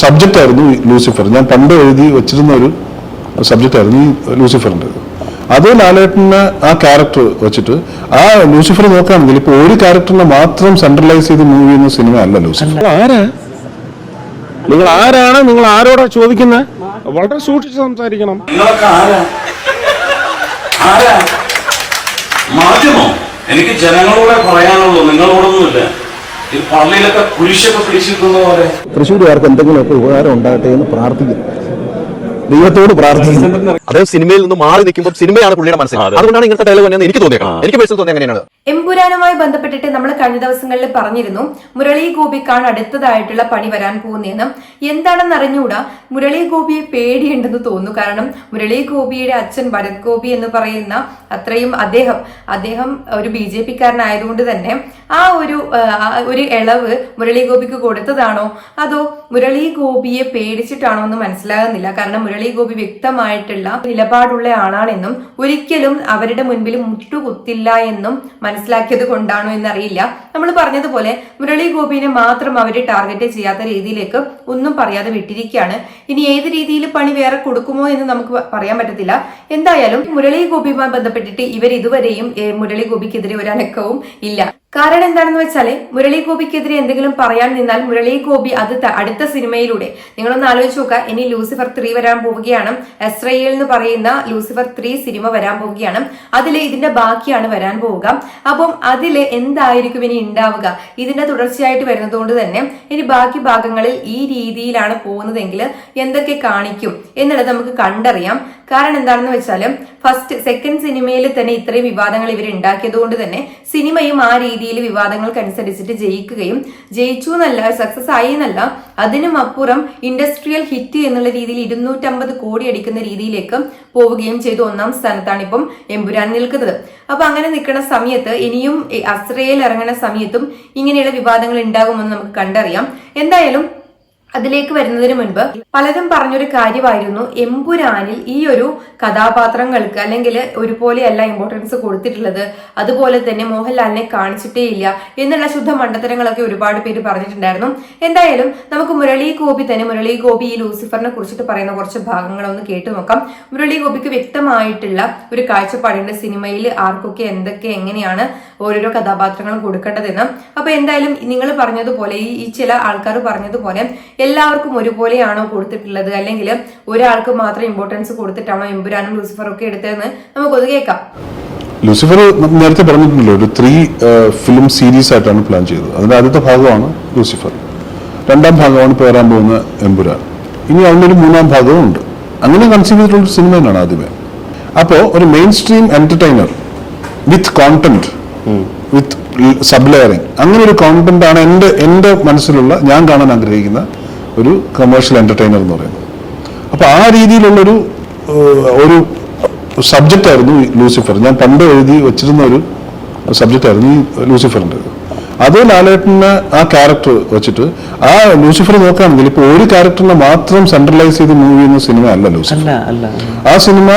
Subject ആയിരുന്നു Lucifer. ഞാൻ പണ്ട് എഴുതി വെച്ചിരുന്ന ഒരു സബ്ജക്റ്റ് ആയിരുന്നു ഈ ലൂസിഫറിന്റെ. അത് ലാലേട്ടന് ആ ക്യാരക്ടർ വെച്ചിട്ട് ആ ലൂസിഫർ നോക്കുകയാണെങ്കിൽ ഇപ്പൊ ഒരു ക്യാരക്ടറിനെ മാത്രം സെൻട്രലൈസ് ചെയ്ത് മൂവ് ചെയ്യുന്ന സിനിമ അല്ല ലൂസിഫർ. നിങ്ങൾ ആരാ? നിങ്ങൾ ആരാണ്? നിങ്ങൾ ആരോടാ ചോദിക്കുന്നത് വളരെ സൂക്ഷിച്ച് സംസാരിക്കണം. നിങ്ങളൊക്കെ ആരാ? ആരാ? മാധ്യമോ. എനിക്ക് ജനങ്ങളോടെ പറയാനുള്ളൂ നിങ്ങളോടൊന്നുമില്ല. ഈ പള്ളിയിലൊക്കെ കുരിശൊക്കെ പിടിച്ചിരിക്കുന്ന പോലെ. തൃശ്ശൂരുകാർക്ക് എന്തെങ്കിലുമൊക്കെ ഉപകാരം ഉണ്ടാകട്ടെ എന്ന് പ്രാർത്ഥിക്കുന്നു. ദൈവത്തോട് പ്രാർത്ഥിക്കുന്നു. അദ്ദേഹം സിനിമയിൽ നിന്ന് മാറി നിൽക്കുമ്പോൾ സിനിമയാണ് പുള്ളിയുടെ മനസ്സിൽ. അതുകൊണ്ടാണ് ഇങ്ങനത്തെ ഡയലോഗ് തന്നെ എനിക്ക് തോന്നിയേക്കാം എനിക്ക് പേഴ്സണൽ തോന്നിയ അങ്ങനെയാണ്. എമ്പുരാനുമായി ബന്ധപ്പെട്ടിട്ട് നമ്മൾ കഴിഞ്ഞ ദിവസങ്ങളിൽ പറഞ്ഞിരുന്നു മുരളി ഗോപിക്കാണ് അടുത്തതായിട്ടുള്ള പണി വരാൻ പോകുന്നതെന്നും എന്താണെന്ന് അറിഞ്ഞുകൂടാ? മുരളി ഗോപിയെ പേടിയുണ്ടെന്ന് തോന്നുന്നു. കാരണം മുരളി ഗോപിയുടെ അച്ഛൻ ഭരത് ഗോപി എന്ന് പറയുന്ന അത്രയും അദ്ദേഹം അദ്ദേഹം ഒരു ബി ജെ പിക്കാരനായതുകൊണ്ട് തന്നെ ആ ഒരു ഒരു ഇളവ് മുരളി ഗോപിക്ക് കൊടുത്തതാണോ? അതോ മുരളി ഗോപിയെ പേടിച്ചിട്ടാണോ എന്ന് മനസ്സിലാകുന്നില്ല. കാരണം മുരളി ഗോപി വ്യക്തമായിട്ടുള്ള നിലപാടുള്ള ആളാണെന്നും ഒരിക്കലും അവരുടെ മുൻപിൽ മുട്ടുകുത്തില്ല എന്നും മനസ്സിലാക്കിയത് കൊണ്ടാണോ എന്നറിയില്ല. നമ്മൾ പറഞ്ഞതുപോലെ മുരളി ഗോപിനെ മാത്രം അവർ ടാർഗറ്റ് ചെയ്യാത്ത രീതിയിലേക്ക് ഒന്നും പറയാതെ വിട്ടിരിക്കുകയാണ്. ഇനി ഏത് രീതിയിൽ പണി വേറെ കൊടുക്കുമോ എന്ന് നമുക്ക് പറയാൻ പറ്റത്തില്ല. എന്തായാലും മുരളി ഗോപിയുമായി ബന്ധപ്പെട്ടിട്ട് ഇവർ ഇതുവരെയും മുരളി ഗോപിക്കെതിരെ ഒരു അനക്കവും ഇല്ല. കാരണം എന്താണെന്ന് വെച്ചാൽ മുരളി ഗോപിക്കെതിരെ എന്തെങ്കിലും പറയാൻ നിന്നാൽ മുരളി ഗോപി അത് അടുത്ത സിനിമയിലൂടെ. നിങ്ങളൊന്ന് ആലോചിച്ച് നോക്കുക. ഇനി ലൂസിഫർ ത്രീ വരാൻ പോവുകയാണ്. എസ്രയേൽ എന്ന് പറയുന്ന ലൂസിഫർ ത്രീ സിനിമ വരാൻ പോവുകയാണ്. അതിൽ ഇതിന്റെ ബാക്കിയാണ് വരാൻ പോവുക. അപ്പം അതിൽ എന്തായിരിക്കും ഇനി ഉണ്ടാവുക? ഇതിന്റെ തുടർച്ചയായിട്ട് വരുന്നതുകൊണ്ട് തന്നെ ഇനി ബാക്കി ഭാഗങ്ങളിൽ ഈ രീതിയിലാണ് പോകുന്നതെങ്കിൽ എന്തൊക്കെ കാണിക്കും എന്നുള്ളത് നമുക്ക് കണ്ടറിയാം. കാരണം എന്താണെന്ന് വെച്ചാൽ ഫസ്റ്റ് സെക്കൻഡ് സിനിമയിൽ തന്നെ ഇത്രയും വിവാദങ്ങൾ ഇവർ ഉണ്ടാക്കിയത് കൊണ്ട് തന്നെ സിനിമയും ആ രീതിയിൽ വിവാദങ്ങൾക്കനുസരിച്ചിട്ട് ജയിക്കുകയും ജയിച്ചു എന്നല്ല സക്സസ് ആയി എന്നല്ല അതിനും അപ്പുറം ഇൻഡസ്ട്രിയൽ ഹിറ്റ് എന്നുള്ള രീതിയിൽ ഇരുന്നൂറ്റമ്പത് കോടി അടിക്കുന്ന രീതിയിലേക്ക് പോവുകയും ചെയ്തു. ഒന്നാം സ്ഥാനത്താണ് ഇപ്പം എമ്പുരാൻ നിൽക്കുന്നത്. അപ്പൊ അങ്ങനെ നിൽക്കുന്ന സമയത്ത് ഇനിയും അസ്രയിൽ ഇറങ്ങുന്ന സമയത്തും ഇങ്ങനെയുള്ള വിവാദങ്ങൾ ഉണ്ടാകുമെന്ന് നമുക്ക് കണ്ടറിയാം. എന്തായാലും അതിലേക്ക് വരുന്നതിന് മുൻപ് പലരും പറഞ്ഞൊരു കാര്യമായിരുന്നു. എമ്പുരാനിൽ ഈ ഒരു കഥാപാത്രങ്ങൾക്ക് അല്ലെങ്കിൽ ഒരുപോലെയല്ല ഇമ്പോർട്ടൻസ് കൊടുത്തിട്ടുള്ളത്. അതുപോലെ തന്നെ മോഹൻലാലിനെ കാണിച്ചിട്ടേ ഇല്ല എന്നുള്ള ശുദ്ധ മണ്ടത്തരങ്ങളൊക്കെ ഒരുപാട് പേര് പറഞ്ഞിട്ടുണ്ടായിരുന്നു. എന്തായാലും നമുക്ക് മുരളി ഗോപി തന്നെ മുരളി ഗോപി ഈ ലൂസിഫറിനെ കുറിച്ചിട്ട് പറയുന്ന കുറച്ച് ഭാഗങ്ങളൊന്ന് കേട്ടു നോക്കാം. മുരളി ഗോപിക്ക് വ്യക്തമായിട്ടുള്ള ഒരു കാഴ്ചപ്പാടുണ്ട്. സിനിമയിൽ ആർക്കൊക്കെ എന്തൊക്കെ എങ്ങനെയാണ് ഓരോരോ കഥാപാത്രങ്ങളും കൊടുക്കേണ്ടതെന്ന് അപ്പൊ എന്തായാലും നിങ്ങൾ പറഞ്ഞതുപോലെ ഈ ചില ആൾക്കാർ പറഞ്ഞതുപോലെ എല്ലാവർക്കും ഒരുപോലെയാണോ കൊടുത്തിട്ടുള്ളത്? അല്ലെങ്കിൽ ഒരാൾക്ക് മാത്രം ഇമ്പോർട്ടൻസ് കൊടുത്തിട്ടാണോ എമ്പുരാനും ലൂസിഫറും ഒക്കെ എടുത്തതെന്ന് നമുക്കൊന്ന് കേൾക്കാം. ലൂസിഫർ നേരത്തെ പറഞ്ഞിട്ടുണ്ടല്ലോ ഒരു ത്രീ ഫിലിം സീരീസ് ആയിട്ടാണ് പ്ലാൻ ചെയ്തത്. അതിന്റെ ആദ്യത്തെ ഭാഗമാണ് ലൂസിഫർ. രണ്ടാം ഭാഗമാണ് ഇപ്പോൾ വരാൻ പോകുന്ന എമ്പുരാൻ. ഇനി അതിനൊരു മൂന്നാം ഭാഗവും ഉണ്ട്. അങ്ങനെ കൺസീവ് ചെയ്തിട്ടുള്ള സിനിമ തന്നെയാണ് ആദ്യമേ. അപ്പോൾ ഒരു mainstream entertainer with content with sub layering. അങ്ങനെ ഒരു കോണ്ടന്റ് ആണ് എന്റെ എന്റെ മനസ്സിലുള്ള ഞാൻ കാണാൻ ആഗ്രഹിക്കുന്ന ഒരു കമേഴ്ഷ്യൽ എന്റർടൈനർ എന്ന് പറയുന്നത്. അപ്പോൾ ആ രീതിയിലുള്ളൊരു ഒരു ഒരു സബ്ജക്റ്റ് ആയിരുന്നു ലൂസിഫർ. ഞാൻ പണ്ട് എഴുതി വെച്ചിരുന്ന ഒരു സബ്ജക്റ്റ് ആയിരുന്നു ഈ ലൂസിഫറിന്റെ അത് ലാലേട്ടന് ആ ക്യാരക്ടർ വെച്ചിട്ട് ആ ലൂസിഫർ നോക്കുകയാണെങ്കിൽ ഇപ്പൊ ഒരു ക്യാരക്ടറിനെ മാത്രം സെൻട്രലൈസ് ചെയ്ത് മൂവ് ചെയ്യുന്ന സിനിമ അല്ല ലൂസിഫർ. ആ സിനിമ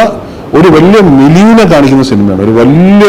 ഒരു വലിയ മിലീനെ കാണിക്കുന്ന സിനിമയാണ്. ഒരു വലിയ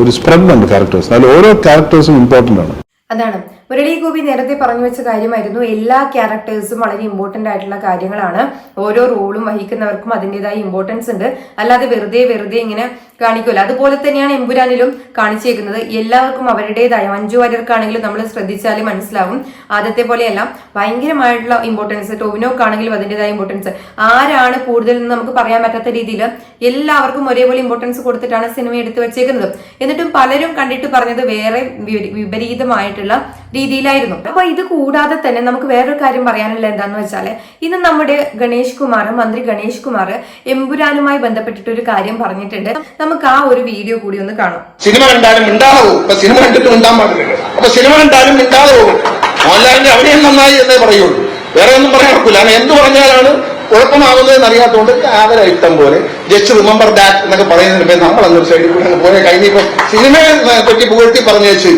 ഒരു സ്പ്രെഡ് ഉണ്ട് ക്യാരക്ടേഴ്സ് അതിൽ ഓരോ ക്യാരക്ടേഴ്സും ഇമ്പോർട്ടന്റ് ആണ്. അതാണ്. മുരളി ഗോപി നേരത്തെ പറഞ്ഞു വെച്ച കാര്യമായിരുന്നു എല്ലാ ക്യാരക്ടേഴ്സും വളരെ ഇമ്പോർട്ടന്റ് ആയിട്ടുള്ള കാര്യങ്ങളാണ്. ഓരോ റോളും വഹിക്കുന്നവർക്കും അതിന്റെതായ ഇമ്പോർട്ടൻസ് ഉണ്ട്. അല്ലാതെ വെറുതെ വെറുതെ ഇങ്ങനെ കാണിക്കുമല്ലോ. അതുപോലെ തന്നെയാണ് എമ്പുരാനിലും കാണിച്ചേക്കുന്നത്. എല്ലാവർക്കും അവരുടേതായ മഞ്ജു വാര്യർക്കാണെങ്കിലും നമ്മൾ ശ്രദ്ധിച്ചാൽ മനസ്സിലാവും. ആദ്യത്തെ പോലെയല്ല ഭയങ്കരമായിട്ടുള്ള ഇമ്പോർട്ടൻസ് ടോവിനോക്കാണെങ്കിലും അതിന്റെതായ ഇമ്പോർട്ടൻസ് ആരാണ് കൂടുതൽ എന്ന് നമുക്ക് പറയാൻ പറ്റാത്ത രീതിയിൽ എല്ലാവർക്കും ഒരേപോലെ ഇമ്പോർട്ടൻസ് കൊടുത്തിട്ടാണ് സിനിമ എടുത്തു വെച്ചേക്കുന്നത്. എന്നിട്ടും പലരും കണ്ടിട്ട് പറഞ്ഞത് വേറെ വിപരീതമായിട്ടുള്ള രീതിയിലായിരുന്നു. അപ്പൊ ഇത് കൂടാതെ തന്നെ നമുക്ക് വേറൊരു കാര്യം പറയാനുള്ള എന്താന്ന് വെച്ചാൽ ഇന്ന് നമ്മുടെ ഗണേഷ് കുമാർ മന്ത്രി ഗണേഷ് കുമാർ എമ്പുരാനുമായി ബന്ധപ്പെട്ടിട്ട് ഒരു കാര്യം പറഞ്ഞിട്ടുണ്ട്. നമുക്ക് ആ ഒരു വീഡിയോ കൂടി ഒന്ന് കാണാം. സിനിമ കണ്ടാലും പോകും. ഇപ്പൊ സിനിമ കണ്ടിട്ട് ഉണ്ടാൻ പാടില്ല അപ്പൊ സിനിമ കണ്ടാലും പോകും. മോഹൻലാലിന്റെ അഭിനയം നന്നായി എന്നേ പറയുള്ളൂ. വേറെ ഒന്നും പറയാൻ നടക്കില്ല എന്ത് പറഞ്ഞാലാണ് കുഴപ്പമാകുന്നതെന്ന് അറിയാത്തതുകൊണ്ട് കാതല ഇഷ്ടം പോലെ. ജസ്റ്റ് റിമെമ്പർ ദാറ്റ് എന്നൊക്കെ പറയുന്നതിന് നമ്മൾ അങ്ങ് സൈഡിൽ കൂടെ അങ്ങ് കഴിഞ്ഞ കഴിഞ്ഞിപ്പോ സിനിമയെ പറ്റി പുകഴ്ത്തി പറഞ്ഞു വെച്ച്